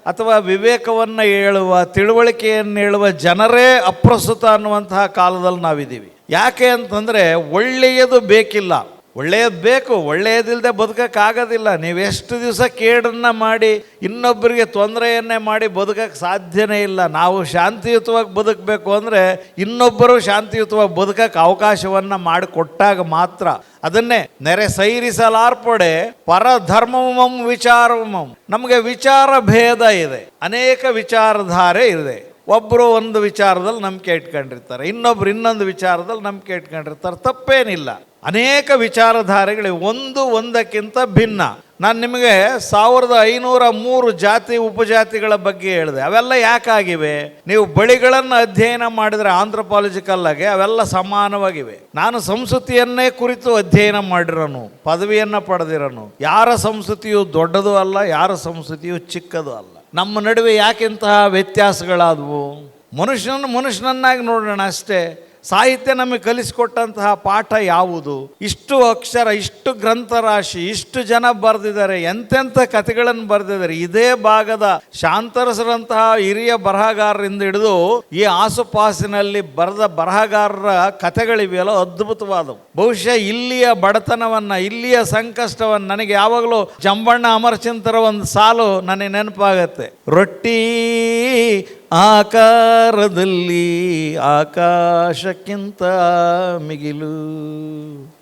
ಅಥವಾ ವಿವೇಕವನ್ನು ಹೇಳುವ, ತಿಳುವಳಿಕೆಯನ್ನು ಹೇಳುವ ಜನರೇ ಅಪ್ರಸ್ತುತ ಅನ್ನುವಂತಹ ಕಾಲದಲ್ಲಿ ನಾವಿದ್ದೀವಿ. ಯಾಕೆ ಅಂತಂದರೆ ಒಳ್ಳೆಯದು ಬೇಕಿಲ್ಲ. ಒಳ್ಳೆಯದು ಬೇಕು ಒಳ್ಳೆಯದಿಲ್ಲದೆ ಬದುಕೋಕ್ಕಾಗೋದಿಲ್ಲ. ನೀವು ಎಷ್ಟು ದಿವಸ ಕೇಡನ್ನು ಮಾಡಿ ಇನ್ನೊಬ್ಬರಿಗೆ ತೊಂದರೆಯನ್ನೇ ಮಾಡಿ ಬದುಕಕ್ಕೆ ಸಾಧ್ಯನೇ ಇಲ್ಲ. ನಾವು ಶಾಂತಿಯುತವಾಗಿ ಬದುಕಬೇಕು ಅಂದರೆ ಇನ್ನೊಬ್ಬರು ಶಾಂತಿಯುತವಾಗಿ ಬದುಕಕ್ಕೆ ಅವಕಾಶವನ್ನು ಮಾಡಿಕೊಟ್ಟಾಗ ಮಾತ್ರ. ಅದನ್ನೇ ನೆರೆ ಸೈರಿಸಲಾರ್ಪಡೆ ಪರಧರ್ಮಮಂ ವಿಚಾರಮಂ ನಮಗೆ ವಿಚಾರ ಭೇದ ಇದೆ. ಅನೇಕ ವಿಚಾರಧಾರೆ ಇದೆ. ಒಬ್ಬರು ಒಂದು ವಿಚಾರದಲ್ಲಿ ನಂಬಿಕೆ ಇಟ್ಕೊಂಡಿರ್ತಾರೆ, ಇನ್ನೊಬ್ರು ಇನ್ನೊಂದು ವಿಚಾರದಲ್ಲಿ ನಂಬಿಕೆ ಇಟ್ಕೊಂಡಿರ್ತಾರೆ. ತಪ್ಪೇನಿಲ್ಲ. ಅನೇಕ ವಿಚಾರಧಾರೆಗಳಿವೆ ಒಂದು ಒಂದಕ್ಕಿಂತ ಭಿನ್ನ. ನಾನು ನಿಮಗೆ ಸಾವಿರದ ಐನೂರ ಮೂರು ಜಾತಿ ಉಪಜಾತಿಗಳ ಬಗ್ಗೆ ಹೇಳಿದೆ. ಅವೆಲ್ಲ ಯಾಕಾಗಿವೆ? ನೀವು ಬಳಿಗಳನ್ನು ಅಧ್ಯಯನ ಮಾಡಿದರೆ ಆಂಥ್ರಪಾಲಜಿಕಲ್ ಆಗಿ ಅವೆಲ್ಲ ಸಮಾನವಾಗಿವೆ. ನಾನು ಸಂಸ್ಕೃತಿಯನ್ನೇ ಕುರಿತು ಅಧ್ಯಯನ ಮಾಡಿರೋನು, ಪದವಿಯನ್ನು ಪಡೆದಿರೋನು. ಯಾರ ಸಂಸ್ಕೃತಿಯು ದೊಡ್ಡದು ಅಲ್ಲ, ಯಾರ ಸಂಸ್ಕೃತಿಯು ಚಿಕ್ಕದು ಅಲ್ಲ. ನಮ್ಮ ನಡುವೆ ಯಾಕೆಂತಹ ವ್ಯತ್ಯಾಸಗಳಾದವು? ಮನುಷ್ಯನನ್ನು ಮನುಷ್ಯನನ್ನಾಗಿ ನೋಡೋಣ ಅಷ್ಟೇ. ಸಾಹಿತ್ಯ ನಮಗೆ ಕಲಿಸಿಕೊಟ್ಟಂತಹ ಪಾಠ ಯಾವುದು? ಇಷ್ಟು ಅಕ್ಷರ, ಇಷ್ಟು ಗ್ರಂಥರಾಶಿ, ಇಷ್ಟು ಜನ ಬರೆದಿದ್ದಾರೆ, ಎಂತೆಂಥ ಕಥೆಗಳನ್ನು ಬರೆದಿದ್ದಾರೆ. ಇದೇ ಭಾಗದ ಶಾಂತರಸರಂತಹ ಹಿರಿಯ ಬರಹಗಾರರಿಂದ ಹಿಡಿದು ಈ ಆಸುಪಾಸಿನಲ್ಲಿ ಬರೆದ ಬರಹಗಾರರ ಕಥೆಗಳಿವೆಯಲ್ಲ ಅದ್ಭುತವಾದವು. ಬಹುಶಃ ಇಲ್ಲಿಯ ಬಡತನವನ್ನು, ಇಲ್ಲಿಯ ಸಂಕಷ್ಟವನ್ನು ನನಗೆ ಯಾವಾಗಲೂ ಜಂಬಣ್ಣ ಅಮರಚಿಂತರ ಒಂದು ಸಾಲು ನನಗೆ ನೆನಪಾಗತ್ತೆ. ರೊಟ್ಟಿ ಆಕಾರದಲ್ಲಿ ಆಕಾಶಕ್ಕಿಂತ ಮಿಗಿಲು.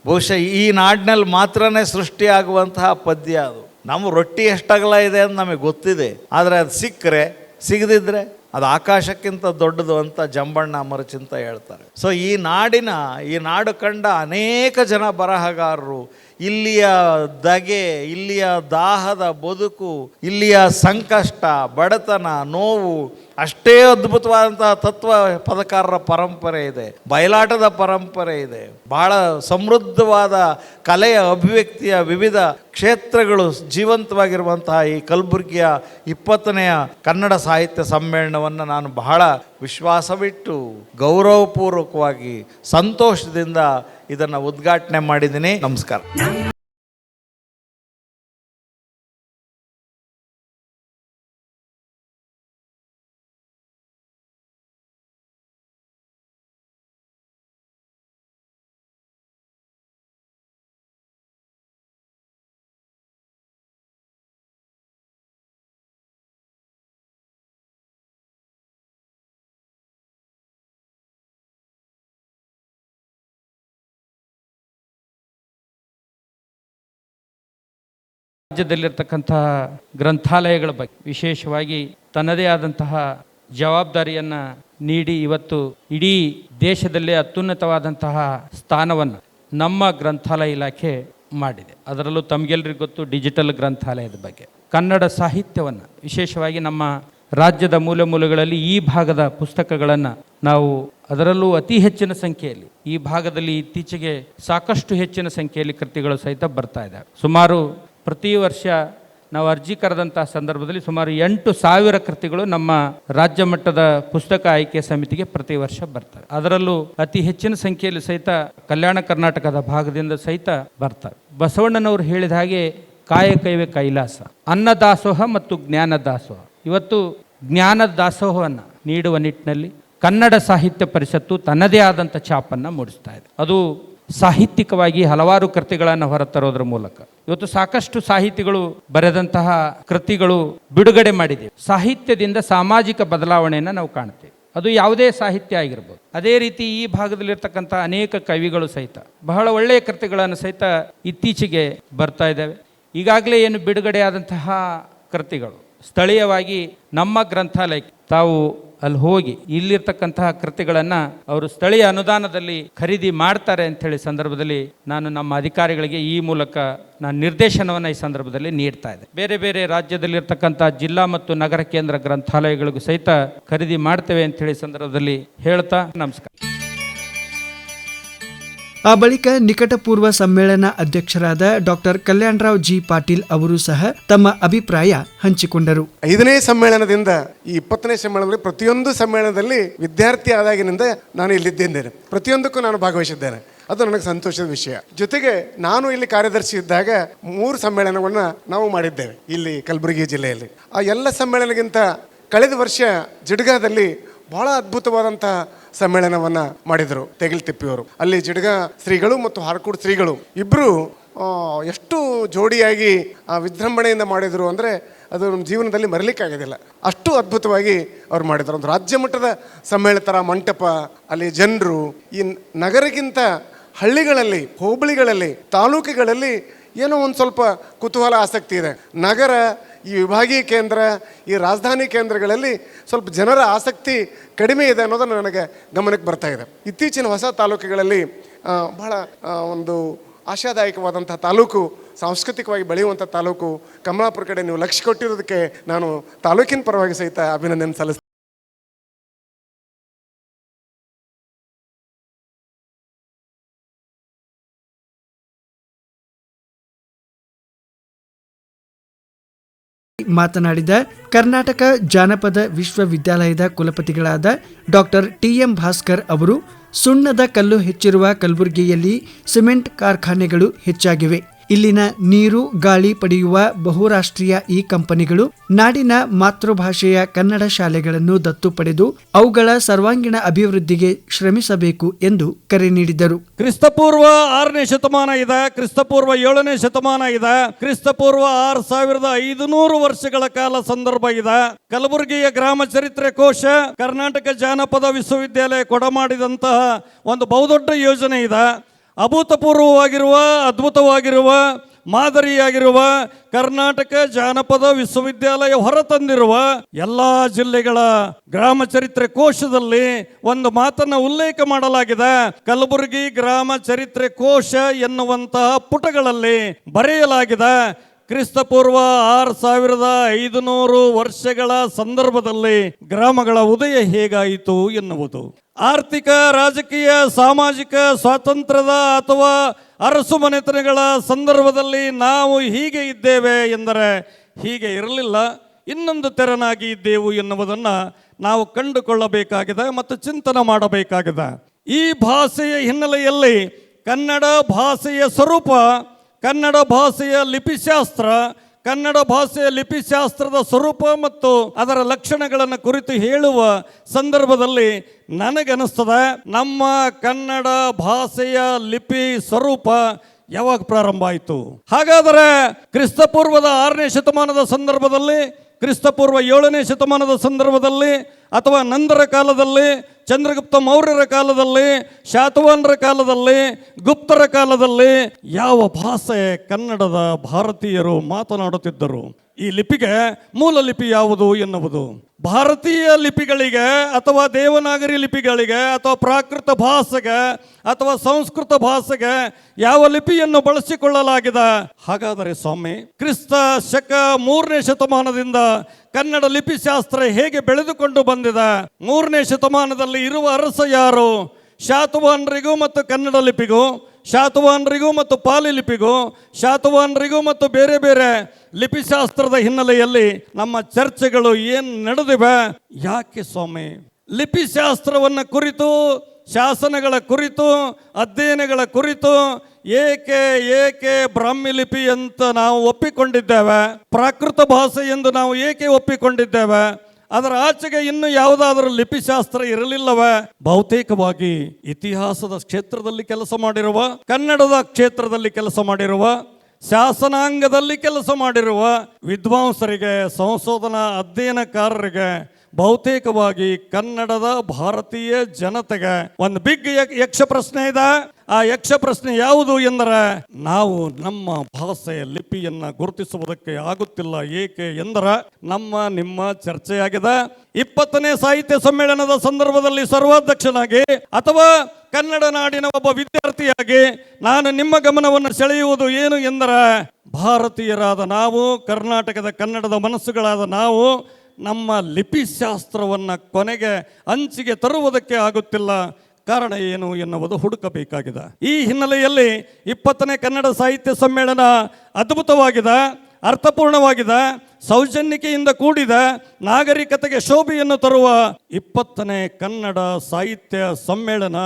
ಬಹುಶಃ ಈ ನಾಡಿನಲ್ಲಿ ಮಾತ್ರನೇ ಸೃಷ್ಟಿಯಾಗುವಂತಹ ಪದ್ಯ ಅದು. ನಮ್ಮ ರೊಟ್ಟಿ ಎಷ್ಟಾಗಲ ಇದೆ ಅಂತ ನಮಗೆ ಗೊತ್ತಿದೆ. ಆದರೆ ಅದು ಸಿಕ್ಕರೆ, ಸಿಗದಿದ್ರೆ ಅದು ಆಕಾಶಕ್ಕಿಂತ ದೊಡ್ಡದು ಅಂತ ಜಂಬಣ್ಣ ಅಮರಚಿಂತ ಹೇಳ್ತಾರೆ. ಸೊ ಈ ನಾಡಿನ, ಈ ನಾಡು ಕಂಡ ಅನೇಕ ಜನ ಬರಹಗಾರರು, ಇಲ್ಲಿಯ ದಗೆ ಇಲ್ಲಿಯ ದಾಹದ ಬದುಕು, ಇಲ್ಲಿಯ ಸಂಕಷ್ಟ, ಬಡತನ, ನೋವು ಅಷ್ಟೇ ಅದ್ಭುತವಾದಂತಹ ತತ್ವ ಪದಕಾರರ ಪರಂಪರೆ ಇದೆ, ಬಯಲಾಟದ ಪರಂಪರೆ ಇದೆ, ಬಹಳ ಸಮೃದ್ಧವಾದ ಕಲೆಯ ಅಭಿವ್ಯಕ್ತಿಯ ವಿವಿಧ ಕ್ಷೇತ್ರಗಳು ಜೀವಂತವಾಗಿರುವಂತಹ ಈ ಕಲಬುರಗಿಯ ಇಪ್ಪತ್ತನೆಯ ಕನ್ನಡ ಸಾಹಿತ್ಯ ಸಮ್ಮೇಳನವನ್ನು ನಾನು ಬಹಳ ವಿಶ್ವಾಸವಿಟ್ಟು ಗೌರವಪೂರ್ವಕವಾಗಿ ಸಂತೋಷದಿಂದ ಇದನ್ನು ಉದ್ಘಾಟನೆ ಮಾಡಿದ್ದೀನಿ. ನಮಸ್ಕಾರ.
ರಾಜ್ಯದಲ್ಲಿರ್ತಕ್ಕಂತಹ ಗ್ರಂಥಾಲಯಗಳ ಬಗ್ಗೆ ವಿಶೇಷವಾಗಿ ತನ್ನದೇ ಆದಂತಹ ಜವಾಬ್ದಾರಿಯನ್ನು ನೀಡಿ ಇವತ್ತು ಇಡೀ ದೇಶದಲ್ಲೇ ಅತ್ಯುನ್ನತವಾದಂತಹ ಸ್ಥಾನವನ್ನು ನಮ್ಮ ಗ್ರಂಥಾಲಯ ಇಲಾಖೆ ಮಾಡಿದೆ. ಅದರಲ್ಲೂ ತಮಗೆಲ್ಲರಿಗೂ ಗೊತ್ತು ಡಿಜಿಟಲ್ ಗ್ರಂಥಾಲಯದ ಬಗ್ಗೆ. ಕನ್ನಡ ಸಾಹಿತ್ಯವನ್ನು, ವಿಶೇಷವಾಗಿ ನಮ್ಮ ರಾಜ್ಯದ ಮೂಲೆ ಮೂಲೆಗಳಲ್ಲಿ ಈ ಭಾಗದ ಪುಸ್ತಕಗಳನ್ನು ನಾವು ಅದರಲ್ಲೂ ಅತಿ ಹೆಚ್ಚಿನ ಸಂಖ್ಯೆಯಲ್ಲಿ, ಈ ಭಾಗದಲ್ಲಿ ಇತ್ತೀಚೆಗೆ ಸಾಕಷ್ಟು ಹೆಚ್ಚಿನ ಸಂಖ್ಯೆಯಲ್ಲಿ ಕೃತಿಗಳು ಸಹಿತ ಬರ್ತಾ ಇದ್ದಾವೆ ಸುಮಾರು ಪ್ರತಿ ವರ್ಷ ನಾವು ಅರ್ಜಿ ಕರೆದಂಥ ಸಂದರ್ಭದಲ್ಲಿ ಸುಮಾರು ಎಂಟು ಸಾವಿರ ಕೃತಿಗಳು ನಮ್ಮ ರಾಜ್ಯ ಮಟ್ಟದ ಪುಸ್ತಕ ಆಯ್ಕೆ ಸಮಿತಿಗೆ ಪ್ರತಿ ವರ್ಷ ಬರ್ತವೆ ಅದರಲ್ಲೂ ಅತಿ ಹೆಚ್ಚಿನ ಸಂಖ್ಯೆಯಲ್ಲಿ ಸಹಿತ ಕಲ್ಯಾಣ ಕರ್ನಾಟಕದ ಭಾಗದಿಂದ ಸಹಿತ ಬರ್ತವೆ ಬಸವಣ್ಣನವರು ಹೇಳಿದ ಹಾಗೆ ಕಾಯಕೈವೆ ಕೈಲಾಸ, ಅನ್ನದಾಸೋಹ ಮತ್ತು ಜ್ಞಾನ ದಾಸೋಹ ಇವತ್ತು ಜ್ಞಾನ ದಾಸೋಹವನ್ನು ನೀಡುವ ನಿಟ್ಟಿನಲ್ಲಿ ಕನ್ನಡ ಸಾಹಿತ್ಯ ಪರಿಷತ್ತು ತನ್ನದೇ ಆದಂಥ ಛಾಪನ್ನು ಮೂಡಿಸ್ತಾ ಇದೆ. ಅದು ಸಾಹಿತ್ಯಿಕವಾಗಿ ಹಲವಾರು ಕೃತಿಗಳನ್ನು ಹೊರತರೋದ್ರ ಮೂಲಕ. ಇವತ್ತು ಸಾಕಷ್ಟು ಸಾಹಿತಿಗಳು ಬರೆದಂತಹ ಕೃತಿಗಳು ಬಿಡುಗಡೆ ಮಾಡಿದೆ. ಸಾಹಿತ್ಯದಿಂದ ಸಾಮಾಜಿಕ ಬದಲಾವಣೆಯನ್ನು ನಾವು ಕಾಣ್ತೇವೆ. ಅದು ಯಾವುದೇ ಸಾಹಿತ್ಯ ಆಗಿರ್ಬೋದು. ಅದೇ ರೀತಿ ಈ ಭಾಗದಲ್ಲಿರ್ತಕ್ಕಂಥ ಅನೇಕ ಕವಿಗಳು ಸಹಿತ, ಬಹಳ ಒಳ್ಳೆಯ ಕೃತಿಗಳನ್ನು ಸಹಿತ ಇತ್ತೀಚೆಗೆ ಬರ್ತಾ ಇದ್ದಾವೆ. ಈಗಾಗಲೇ ಏನು ಬಿಡುಗಡೆಯಾದಂತಹ ಕೃತಿಗಳು ಸ್ಥಳೀಯವಾಗಿ ನಮ್ಮ ಗ್ರಂಥಾಲಯಕ್ಕೆ ತಾವು ಅಲ್ಲಿ ಹೋಗಿ ಇಲ್ಲಿರ್ತಕ್ಕಂತಹ ಕೃತಿಗಳನ್ನು ಅವರು ಸ್ಥಳೀಯ ಅನುದಾನದಲ್ಲಿ ಖರೀದಿ ಮಾಡ್ತಾರೆ ಅಂತ ಹೇಳಿ ಸಂದರ್ಭದಲ್ಲಿ ನಾನು ನಮ್ಮ ಅಧಿಕಾರಿಗಳಿಗೆ ಈ ಮೂಲಕ ನಾನು ನಿರ್ದೇಶನವನ್ನು ಈ ಸಂದರ್ಭದಲ್ಲಿ ನೀಡ್ತಾ ಇದೆ ಬೇರೆ ಬೇರೆ ರಾಜ್ಯದಲ್ಲಿರ್ತಕ್ಕಂಥ ಜಿಲ್ಲಾ ಮತ್ತು ನಗರ ಕೇಂದ್ರ ಗ್ರಂಥಾಲಯಗಳಿಗೂ ಸಹಿತ ಖರೀದಿ ಮಾಡ್ತೇವೆ ಅಂತ ಹೇಳಿ ಸಂದರ್ಭದಲ್ಲಿ ಹೇಳ್ತಾ ನಮಸ್ಕಾರ.
ಆ ಬಳಿಕ ನಿಕಟಪೂರ್ವ ಸಮ್ಮೇಳನ ಅಧ್ಯಕ್ಷರಾದ ಡಾಕ್ಟರ್ ಕಲ್ಯಾಣರಾವ್ ಜಿ ಪಾಟೀಲ್ ಅವರು ಸಹ ತಮ್ಮ ಅಭಿಪ್ರಾಯ ಹಂಚಿಕೊಂಡರು.
ಐದನೇ ಸಮ್ಮೇಳನದಿಂದ ಈ ಇಪ್ಪತ್ತನೇ ಸಮ್ಮೇಳನದಲ್ಲಿ ಪ್ರತಿಯೊಂದು ಸಮ್ಮೇಳನದಲ್ಲಿ ವಿದ್ಯಾರ್ಥಿ ಆದಾಗಿನಿಂದ ನಾನು ಇಲ್ಲಿದ್ದೇನೆ. ಪ್ರತಿಯೊಂದಕ್ಕೂ ನಾನು ಭಾಗವಹಿಸಿದ್ದೇನೆ. ಅದು ನನಗೆ ಸಂತೋಷದ ವಿಷಯ. ಜೊತೆಗೆ ನಾನು ಇಲ್ಲಿ ಕಾರ್ಯದರ್ಶಿ ಇದ್ದಾಗ ಮೂರು ಸಮ್ಮೇಳನವನ್ನು ನಾವು ಮಾಡಿದ್ದೇವೆ ಇಲ್ಲಿ ಕಲಬುರಗಿ ಜಿಲ್ಲೆಯಲ್ಲಿ. ಆ ಎಲ್ಲ ಸಮ್ಮೇಳನಗಿಂತ ಕಳೆದ ವರ್ಷ ಜಿಡ್ಗಾದಲ್ಲಿ ಬಹಳ ಅದ್ಭುತವಾದಂಥ ಸಮ್ಮೇಳನವನ್ನು ಮಾಡಿದರು ತೆಗಿಲ್ ತಿಪ್ಪಿಯವರು ಅಲ್ಲಿ ಜಿಡ್ಗ ಶ್ರೀಗಳು ಮತ್ತು ಹಾರಕೂಡ್ ಶ್ರೀಗಳು ಇಬ್ಬರು ಎಷ್ಟು ಜೋಡಿಯಾಗಿ ಆ ವಿಜೃಂಭಣೆಯಿಂದ ಮಾಡಿದರು ಅಂದರೆ ಅದು ನಮ್ಮ ಜೀವನದಲ್ಲಿ ಮರಲಿಕ್ಕಾಗೋದಿಲ್ಲ ಅಷ್ಟು ಅದ್ಭುತವಾಗಿ ಅವ್ರು ಮಾಡಿದರು. ಒಂದು ರಾಜ್ಯ ಮಟ್ಟದ ಸಮ್ಮೇಳನ ಮಂಟಪ, ಅಲ್ಲಿ ಜನರು, ಈ ನಗರಕ್ಕಿಂತ ಹಳ್ಳಿಗಳಲ್ಲಿ, ಹೋಬಳಿಗಳಲ್ಲಿ, ತಾಲೂಕುಗಳಲ್ಲಿ ಏನೋ ಒಂದು ಸ್ವಲ್ಪ ಕುತೂಹಲ, ಆಸಕ್ತಿ ಇದೆ. ನಗರ ಈ ವಿಭಾಗೀಯ ಕೇಂದ್ರ, ಈ ರಾಜಧಾನಿ ಕೇಂದ್ರಗಳಲ್ಲಿ ಸ್ವಲ್ಪ ಜನರ ಆಸಕ್ತಿ ಕಡಿಮೆ ಇದೆ ಅನ್ನೋದನ್ನು ನನಗೆ ಗಮನಕ್ಕೆ ಬರ್ತಾ ಇದೆ. ಇತ್ತೀಚಿನ ಹೊಸ ತಾಲೂಕುಗಳಲ್ಲಿ ಬಹಳ ಒಂದು ಆಶಾದಾಯಕವಾದಂಥ ತಾಲೂಕು, ಸಾಂಸ್ಕೃತಿಕವಾಗಿ ಬೆಳೆಯುವಂಥ ತಾಲೂಕು ಕಮಲಾಪುರ ಕಡೆ ನೀವು ಲಕ್ಷ್ಯ ಕೊಟ್ಟಿರೋದಕ್ಕೆ ನಾನು ತಾಲೂಕಿನ ಪರವಾಗಿ ಸಹಿತ ಅಭಿನಂದನೆ ಸಲ್ಲಿಸ್ತೀನಿ
ಮಾತನಾಡಿದ ಕರ್ನಾಟಕ ಜಾನಪದ ವಿಶ್ವವಿದ್ಯಾಲಯದ ಕುಲಪತಿಗಳಾದ ಡಾಕ್ಟರ್ ಟಿಎಂ ಭಾಸ್ಕರ್ ಅವರು, ಸುಣ್ಣದ ಕಲ್ಲು ಹೆಚ್ಚಿರುವ ಕಲಬುರಗಿಯಲ್ಲಿ ಸಿಮೆಂಟ್ ಕಾರ್ಖಾನೆಗಳು ಹೆಚ್ಚಾಗಿವೆ. ಇಲ್ಲಿನ ನೀರು ಗಾಳಿ ಪಡೆಯುವ ಬಹುರಾಷ್ಟ್ರೀಯ ಈ ಕಂಪನಿಗಳು ನಾಡಿನ ಮಾತೃಭಾಷೆಯ ಕನ್ನಡ ಶಾಲೆಗಳನ್ನು ದತ್ತು ಪಡೆದು ಅವುಗಳ ಸರ್ವಾಂಗೀಣ ಅಭಿವೃದ್ಧಿಗೆ ಶ್ರಮಿಸಬೇಕು ಎಂದು ಕರೆ ನೀಡಿದರು.
ಕ್ರಿಸ್ತಪೂರ್ವ ಆರನೇ ಶತಮಾನ ಇದೆ, ಕ್ರಿಸ್ತಪೂರ್ವ ಏಳನೇ ಶತಮಾನ ಇದೆ, ಕ್ರಿಸ್ತಪೂರ್ವ ಆರು ಸಾವಿರದ ಐದುನೂರು ವರ್ಷಗಳ ಕಾಲ ಸಂದರ್ಭ ಇದೆ. ಕಲಬುರಗಿಯ ಗ್ರಾಮ ಚರಿತ್ರೆ ಕೋಶ, ಕರ್ನಾಟಕ ಜಾನಪದ ವಿಶ್ವವಿದ್ಯಾಲಯ ಕೊಡಮಾಡಿದಂತಹ ಒಂದು ಬಹುದೊಡ್ಡ ಯೋಜನೆ ಇದೆ. ಅಭೂತಪೂರ್ವವಾಗಿರುವ, ಅದ್ಭುತವಾಗಿರುವ, ಮಾದರಿಯಾಗಿರುವ, ಕರ್ನಾಟಕ ಜಾನಪದ ವಿಶ್ವವಿದ್ಯಾಲಯ ಹೊರತಂದಿರುವ ಎಲ್ಲಾ ಜಿಲ್ಲೆಗಳ ಗ್ರಾಮ ಚರಿತ್ರೆ ಕೋಶದಲ್ಲಿ ಒಂದು ಮಾತನ್ನು ಉಲ್ಲೇಖ ಮಾಡಲಾಗಿದೆ. ಕಲಬುರಗಿ ಗ್ರಾಮ ಚರಿತ್ರೆ ಕೋಶ ಎನ್ನುವಂತಹ ಪುಟಗಳಲ್ಲಿ ಬರೆಯಲಾಗಿದೆ. ಕ್ರಿಸ್ತಪೂರ್ವ ಆರು ಸಾವಿರದ ಐದುನೂರು ವರ್ಷಗಳ ಸಂದರ್ಭದಲ್ಲಿ ಗ್ರಾಮಗಳ ಉದಯ ಹೇಗಾಯಿತು ಎನ್ನುವುದು. ಆರ್ಥಿಕ, ರಾಜಕೀಯ, ಸಾಮಾಜಿಕ ಸ್ವಾತಂತ್ರ್ಯದ ಅಥವಾ ಅರಸು ಮನೆತನಗಳ ಸಂದರ್ಭದಲ್ಲಿ ನಾವು ಹೀಗೆ ಇದ್ದೇವೆ ಎಂದರೆ ಹೀಗೆ ಇರಲಿಲ್ಲ. ಇನ್ನೊಂದು ತೆರನಾಗಿ ಇದ್ದೆವು ಎನ್ನುವುದನ್ನು ನಾವು ಕಂಡುಕೊಳ್ಳಬೇಕಾಗಿದೆ ಮತ್ತು ಚಿಂತನೆ ಮಾಡಬೇಕಾಗಿದೆ. ಈ ಭಾಷೆಯ ಹಿನ್ನೆಲೆಯಲ್ಲಿ ಕನ್ನಡ ಭಾಷೆಯ ಸ್ವರೂಪ ಕನ್ನಡ ಭಾಷೆಯ ಲಿಪಿಶಾಸ್ತ್ರ, ಕನ್ನಡ ಭಾಷೆಯ ಲಿಪಿಶಾಸ್ತ್ರದ ಸ್ವರೂಪ ಮತ್ತು ಅದರ ಲಕ್ಷಣಗಳನ್ನು ಕುರಿತು ಹೇಳುವ ಸಂದರ್ಭದಲ್ಲಿ ನನಗನ್ನಿಸ್ತದೆ, ನಮ್ಮ ಕನ್ನಡ ಭಾಷೆಯ ಲಿಪಿ ಸ್ವರೂಪ ಯಾವಾಗ ಪ್ರಾರಂಭ ಆಯಿತು? ಹಾಗಾದರೆ ಕ್ರಿಸ್ತಪೂರ್ವದ ಆರನೇ ಶತಮಾನದ ಸಂದರ್ಭದಲ್ಲಿ, ಕ್ರಿಸ್ತಪೂರ್ವ ಏಳನೇ ಶತಮಾನದ ಸಂದರ್ಭದಲ್ಲಿ ಅಥವಾ ನಂದರ ಕಾಲದಲ್ಲಿ ಚಂದ್ರಗುಪ್ತ ಮೌರ್ಯರ ಕಾಲದಲ್ಲಿ ಶಾತವಾನರ ಕಾಲದಲ್ಲಿ ಗುಪ್ತರ ಕಾಲದಲ್ಲಿ ಯಾವ ಭಾಷೆ ಕನ್ನಡದ ಭಾರತೀಯರು ಮಾತನಾಡುತ್ತಿದ್ದರು? ಈ ಲಿಪಿಗೆ ಮೂಲ ಲಿಪಿ ಯಾವುದು ಎನ್ನುವುದು? ಭಾರತೀಯ ಲಿಪಿಗಳಿಗೆ ಅಥವಾ ದೇವನಾಗರಿ ಲಿಪಿಗಳಿಗೆ ಅಥವಾ ಪ್ರಾಕೃತ ಭಾಷೆಗೆ ಅಥವಾ ಸಂಸ್ಕೃತ ಭಾಷೆಗೆ ಯಾವ ಲಿಪಿಯನ್ನು ಬಳಸಿಕೊಳ್ಳಲಾಗಿದೆ? ಹಾಗಾದರೆ ಸ್ವಾಮಿ, ಕ್ರಿಸ್ತ ಶಕ ಮೂರನೇ ಶತಮಾನದಿಂದ ಕನ್ನಡ ಲಿಪಿಶಾಸ್ತ್ರ ಹೇಗೆ ಬೆಳೆದುಕೊಂಡು ಬಂದಿದೆ? ಮೂರನೇ ಶತಮಾನದಲ್ಲಿ ಇರುವ ಅರಸ ಯಾರು? ಶಾತವಾಹನರಿಗೂ ಮತ್ತು ಕನ್ನಡ ಲಿಪಿಗೂ ಶಾತವಾಹನರಿಗೂ ಮತ್ತು ಪಾಲಿ ಲಿಪಿಗೂ, ಶಾತವಾಹನರಿಗೂ ಮತ್ತು ಬೇರೆ ಬೇರೆ ಲಿಪಿಶಾಸ್ತ್ರದ ಹಿನ್ನೆಲೆಯಲ್ಲಿ ನಮ್ಮ ಚರ್ಚೆಗಳು ಏನು ನಡೆದಿವೆ? ಯಾಕೆ ಸ್ವಾಮಿ? ಲಿಪಿಶಾಸ್ತ್ರವನ್ನು ಕುರಿತು, ಶಾಸನಗಳ ಕುರಿತು, ಅಧ್ಯಯನಗಳ ಕುರಿತು ಏಕೆ ಏಕೆ ಬ್ರಾಹ್ಮಿ ಲಿಪಿ ಅಂತ ನಾವು ಒಪ್ಪಿಕೊಂಡಿದ್ದೇವೆ? ಪ್ರಾಕೃತ ಭಾಷೆ ಎಂದು ನಾವು ಏಕೆ ಒಪ್ಪಿಕೊಂಡಿದ್ದೇವೆ? ಅದರ ಆಚೆಗೆ ಇನ್ನು ಯಾವುದಾದರೂ ಲಿಪಿಶಾಸ್ತ್ರ ಇರಲಿಲ್ಲವೇ? ಬಹುತೇಕವಾಗಿ ಇತಿಹಾಸದ ಕ್ಷೇತ್ರದಲ್ಲಿ ಕೆಲಸ ಮಾಡಿರುವ, ಕನ್ನಡದ ಕ್ಷೇತ್ರದಲ್ಲಿ ಕೆಲಸ ಮಾಡಿರುವ, ಶಾಸನಾಂಗದಲ್ಲಿ ಕೆಲಸ ಮಾಡಿರುವ ವಿದ್ವಾಂಸರಿಗೆ, ಸಂಶೋಧನಾ ಅಧ್ಯಯನಕಾರರಿಗೆ ಬಹುತೇಕವಾಗಿ ಕನ್ನಡದ ಭಾರತೀಯ ಜನತೆಗೆ ಒಂದು ಬಿಗ್ ಯಕ್ಷ ಪ್ರಶ್ನೆ ಇದೆ. ಆ ಯಕ್ಷ ಪ್ರಶ್ನೆ ಯಾವುದು ಎಂದರೆ, ನಾವು ನಮ್ಮ ಭಾಷೆಯ ಲಿಪಿಯನ್ನ ಗುರುತಿಸುವುದಕ್ಕೆ ಆಗುತ್ತಿಲ್ಲ. ಏಕೆ ಎಂದರೆ, ನಮ್ಮ, ನಿಮ್ಮ ಚರ್ಚೆಯಾಗಿದೆ. ಇಪ್ಪತ್ತನೇ ಸಾಹಿತ್ಯ ಸಮ್ಮೇಳನದ ಸಂದರ್ಭದಲ್ಲಿ ಸರ್ವಾಧ್ಯಕ್ಷನಾಗಿ ಅಥವಾ ಕನ್ನಡ ನಾಡಿನ ಒಬ್ಬ ವಿದ್ಯಾರ್ಥಿಯಾಗಿ ನಾನು ನಿಮ್ಮ ಗಮನವನ್ನು ಸೆಳೆಯುವುದು ಏನು ಎಂದರೆ, ಭಾರತೀಯರಾದ ನಾವು, ಕರ್ನಾಟಕದ ಕನ್ನಡದ ಮನಸ್ಸುಗಳಾದ ನಾವು ನಮ್ಮ ಲಿಪಿಶಾಸ್ತ್ರವನ್ನು ಕೊನೆಗೆ ಅಂಚಿಗೆ ತರುವುದಕ್ಕೆ ಆಗುತ್ತಿಲ್ಲ. ಕಾರಣ ಏನು ಎನ್ನುವುದು ಹುಡುಕಬೇಕಾಗಿದೆ. ಈ ಹಿನ್ನೆಲೆಯಲ್ಲಿ ಇಪ್ಪತ್ತನೇ ಕನ್ನಡ ಸಾಹಿತ್ಯ ಸಮ್ಮೇಳನ ಅದ್ಭುತವಾಗಿದೆ, ಅರ್ಥಪೂರ್ಣವಾಗಿದೆ ಸೌಜನ್ಯಿಕೆಯಿಂದ ಕೂಡಿದ, ನಾಗರಿಕತೆಗೆ ಶೋಭೆಯನ್ನು ತರುವ ಇಪ್ಪತ್ತನೇ ಕನ್ನಡ ಸಾಹಿತ್ಯ ಸಮ್ಮೇಳನ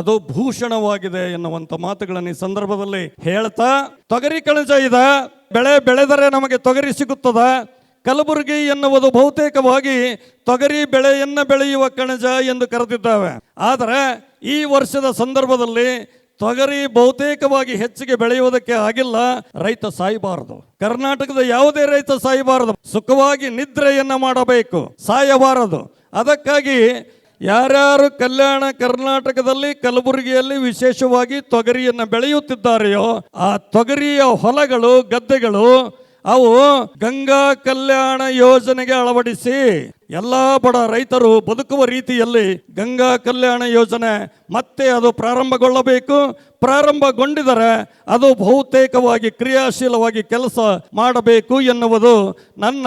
ಅದು ಭೂಷಣವಾಗಿದೆ ಎನ್ನುವಂಥ ಮಾತುಗಳನ್ನು ಈ ಸಂದರ್ಭದಲ್ಲಿ ಹೇಳ್ತಾ, ತೊಗರಿ ಕಣಜ ಇದೆ, ಬೆಳೆ ಬೆಳೆದರೆ ನಮಗೆ ತೊಗರಿ ಸಿಗುತ್ತದ ಕಲಬುರಗಿ ಎನ್ನುವುದು ಬಹುತೇಕವಾಗಿ ತೊಗರಿ ಬೆಳೆಯನ್ನು ಬೆಳೆಯುವ ಕಣಜ ಎಂದು ಕರೆದಿದ್ದಾವೆ. ಆದರೆ ಈ ವರ್ಷದ ಸಂದರ್ಭದಲ್ಲಿ ತೊಗರಿ ಬಹುತೇಕವಾಗಿ ಹೆಚ್ಚಿಗೆ ಬೆಳೆಯುವುದಕ್ಕೆ ಆಗಿಲ್ಲ. ರೈತ ಸಾಯಬಾರದು. ಕರ್ನಾಟಕದ ಯಾವುದೇ ರೈತ ಸಾಯಬಾರದು. ಸುಖವಾಗಿ ನಿದ್ರೆಯನ್ನು ಮಾಡಬೇಕು. ಸಾಯಬಾರದು. ಅದಕ್ಕಾಗಿ ಯಾರ್ಯಾರು ಕಲ್ಯಾಣ ಕರ್ನಾಟಕದಲ್ಲಿ, ಕಲಬುರಗಿಯಲ್ಲಿ ವಿಶೇಷವಾಗಿ ತೊಗರಿಯನ್ನು ಬೆಳೆಯುತ್ತಿದ್ದಾರೆಯೋ, ಆ ತೊಗರಿಯ ಹೊಲಗಳು, ಗದ್ದೆಗಳು ಅವು ಗಂಗಾ ಕಲ್ಯಾಣ ಯೋಜನೆಗೆ ಅಳವಡಿಸಿ ಎಲ್ಲಾ ಬಡ ರೈತರು ಬದುಕುವ ರೀತಿಯಲ್ಲಿ ಗಂಗಾ ಕಲ್ಯಾಣ ಯೋಜನೆ ಮತ್ತೆ ಅದು ಪ್ರಾರಂಭಗೊಳ್ಳಬೇಕು. ಪ್ರಾರಂಭಗೊಂಡಿದರೆ ಅದು ಬಹುತೇಕವಾಗಿ ಕ್ರಿಯಾಶೀಲವಾಗಿ ಕೆಲಸ ಮಾಡಬೇಕು ಎನ್ನುವುದು ನನ್ನ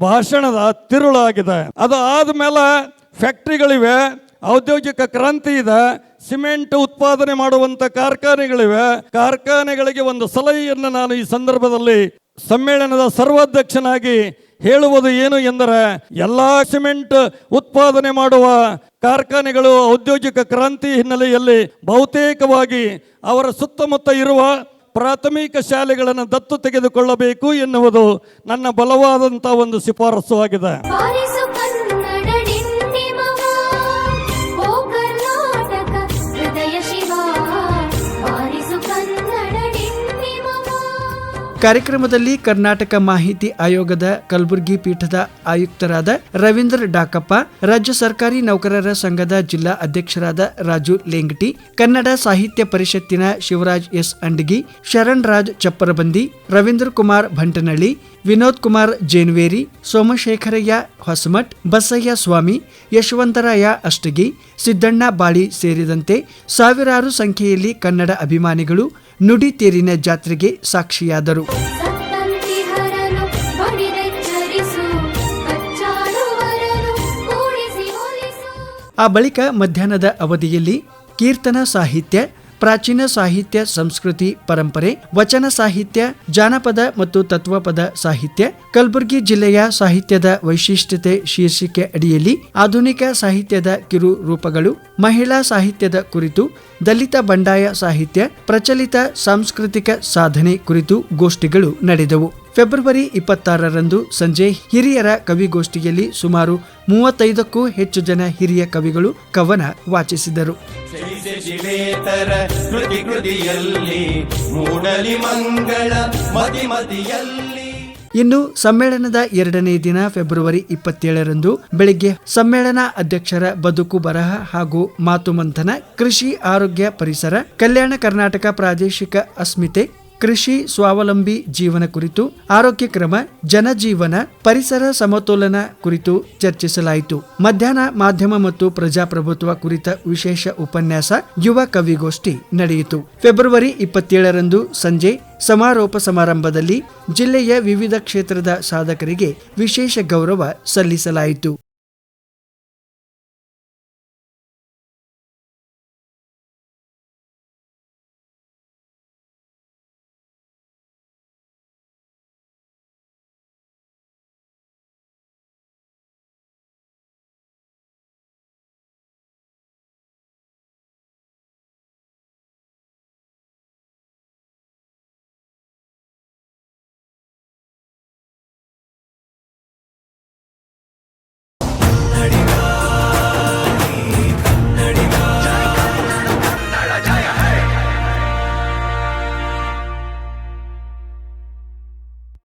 ಭಾಷಣದ ತಿರುಳಾಗಿದೆ. ಅದು ಆದ್ಮೇಲೆ ಫ್ಯಾಕ್ಟ್ರಿಗಳಿವೆ, ಔದ್ಯೋಗಿಕ ಕ್ರಾಂತಿ ಇದೆ, ಸಿಮೆಂಟ್ ಉತ್ಪಾದನೆ ಮಾಡುವಂತ ಕಾರ್ಖಾನೆಗಳಿವೆ. ಕಾರ್ಖಾನೆಗಳಿಗೆ ಒಂದು ಸಲಹೆಯನ್ನು ನಾನು ಈ ಸಂದರ್ಭದಲ್ಲಿ ಸಮ್ಮೇಳನದ ಸರ್ವಾಧ್ಯಕ್ಷನಾಗಿ ಹೇಳುವುದು ಏನು ಎಂದರೆ, ಎಲ್ಲ ಸಿಮೆಂಟ್ ಉತ್ಪಾದನೆ ಮಾಡುವ ಕಾರ್ಖಾನೆಗಳು ಔದ್ಯೋಗಿಕ ಕ್ರಾಂತಿ ಹಿನ್ನೆಲೆಯಲ್ಲಿ ಬಹುತೇಕವಾಗಿ ಅವರ ಸುತ್ತಮುತ್ತ ಇರುವ ಪ್ರಾಥಮಿಕ ಶಾಲೆಗಳನ್ನು ದತ್ತು ತೆಗೆದುಕೊಳ್ಳಬೇಕು ಎನ್ನುವುದು ನನ್ನ ಬಲವಾದಂಥ ಒಂದು ಶಿಫಾರಸು ಆಗಿದೆ.
ಕಾರ್ಯಕ್ರಮದಲ್ಲಿ ಕರ್ನಾಟಕ ಮಾಹಿತಿ ಆಯೋಗದ ಕಲಬುರಗಿ ಪೀಠದ ಆಯುಕ್ತರಾದ ರವೀಂದ್ರ ಡಾಕಪ್ಪ, ರಾಜ್ಯ ಸರ್ಕಾರಿ ನೌಕರರ ಸಂಘದ ಜಿಲ್ಲಾ ಅಧ್ಯಕ್ಷರಾದ ರಾಜು ಲೇಂಗಟಿ, ಕನ್ನಡ ಸಾಹಿತ್ಯ ಪರಿಷತ್ತಿನ ಶಿವರಾಜ್ ಎಸ್ ಅಂಡಗಿ, ಶರಣ್ ರಾಜ್ ಚಪ್ಪರಬಂದಿ, ರವೀಂದ್ರ ಕುಮಾರ್ ಭಂಟನಳ್ಳಿ, ವಿನೋದ್ ಕುಮಾರ್ ಜೇನ್ವೇರಿ, ಸೋಮಶೇಖರಯ್ಯ ಹೊಸಮಠ್, ಬಸಯ್ಯ ಸ್ವಾಮಿ, ಯಶವಂತರಾಯ ಅಷ್ಟಗಿ, ಸಿದ್ದಣ್ಣ ಬಾಳಿ ಸೇರಿದಂತೆ ಸಾವಿರಾರು ಸಂಖ್ಯೆಯಲ್ಲಿ ಕನ್ನಡ ಅಭಿಮಾನಿಗಳು ನುಡಿ ತೇರಿನ ಜಾತ್ರೆಗೆ ಸಾಕ್ಷಿಯಾದರು. ಆ ಬಳಿಕ ಮಧ್ಯಾಹ್ನದ ಅವಧಿಯಲ್ಲಿ ಕೀರ್ತನ ಸಾಹಿತ್ಯ ಪ್ರಾಚೀನ ಸಾಹಿತ್ಯ, ಸಂಸ್ಕೃತಿ, ಪರಂಪರೆ, ವಚನ ಸಾಹಿತ್ಯ, ಜಾನಪದ ಮತ್ತು ತತ್ವಪದ ಸಾಹಿತ್ಯ, ಕಲಬುರಗಿ ಜಿಲ್ಲೆಯ ಸಾಹಿತ್ಯದ ವೈಶಿಷ್ಟ್ಯತೆ ಶೀರ್ಷಿಕೆ ಅಡಿಯಲ್ಲಿ ಆಧುನಿಕ ಸಾಹಿತ್ಯದ ಕಿರು ರೂಪಗಳು, ಮಹಿಳಾ ಸಾಹಿತ್ಯದ ಕುರಿತು, ದಲಿತ ಬಂಡಾಯ ಸಾಹಿತ್ಯ, ಪ್ರಚಲಿತ ಸಾಂಸ್ಕೃತಿಕ ಸಾಧನೆ ಕುರಿತು ಗೋಷ್ಠಿಗಳು ನಡೆದವು. ಫೆಬ್ರವರಿ ಇಪ್ಪತ್ತಾರರಂದು ಸಂಜೆ ಹಿರಿಯರ ಕವಿಗೋಷ್ಠಿಯಲ್ಲಿ ಸುಮಾರು ಮೂವತ್ತೈದಕ್ಕೂ ಹೆಚ್ಚು ಜನ ಹಿರಿಯ ಕವಿಗಳು ಕವನ ವಾಚಿಸಿದರು. ಇನ್ನು ಸಮ್ಮೇಳನದ ಎರಡನೇ ದಿನ ಫೆಬ್ರವರಿ ಇಪ್ಪತ್ತೇಳರಂದು ಬೆಳಿಗ್ಗೆ ಸಮ್ಮೇಳನ ಅಧ್ಯಕ್ಷರ ಬದುಕು ಬರಹ ಹಾಗೂ ಮಾತು ಮಂಥನ ಕೃಷಿ ಆರೋಗ್ಯ ಪರಿಸರ ಕಲ್ಯಾಣ ಕರ್ನಾಟಕ ಪ್ರಾದೇಶಿಕ ಅಸ್ಮಿತೆ ಕೃಷಿ ಸ್ವಾವಲಂಬಿ ಜೀವನ ಕುರಿತು, ಆರೋಗ್ಯ ಕ್ರಮ, ಜನಜೀವನ, ಪರಿಸರ ಸಮತೋಲನ ಕುರಿತು ಚರ್ಚಿಸಲಾಯಿತು. ಮಧ್ಯಾಹ್ನ ಮಾಧ್ಯಮ ಮತ್ತು ಪ್ರಜಾಪ್ರಭುತ್ವ ಕುರಿತ ವಿಶೇಷ ಉಪನ್ಯಾಸ ಯುವ ಕವಿಗೋಷ್ಠಿ ನಡೆಯಿತು. ಫೆಬ್ರವರಿ ಇಪ್ಪತ್ತೇಳರಂದು ಸಂಜೆ ಸಮಾರೋಪ ಸಮಾರಂಭದಲ್ಲಿ ಜಿಲ್ಲೆಯ ವಿವಿಧ ಕ್ಷೇತ್ರದ ಸಾಧಕರಿಗೆ ವಿಶೇಷ ಗೌರವ ಸಲ್ಲಿಸಲಾಯಿತು.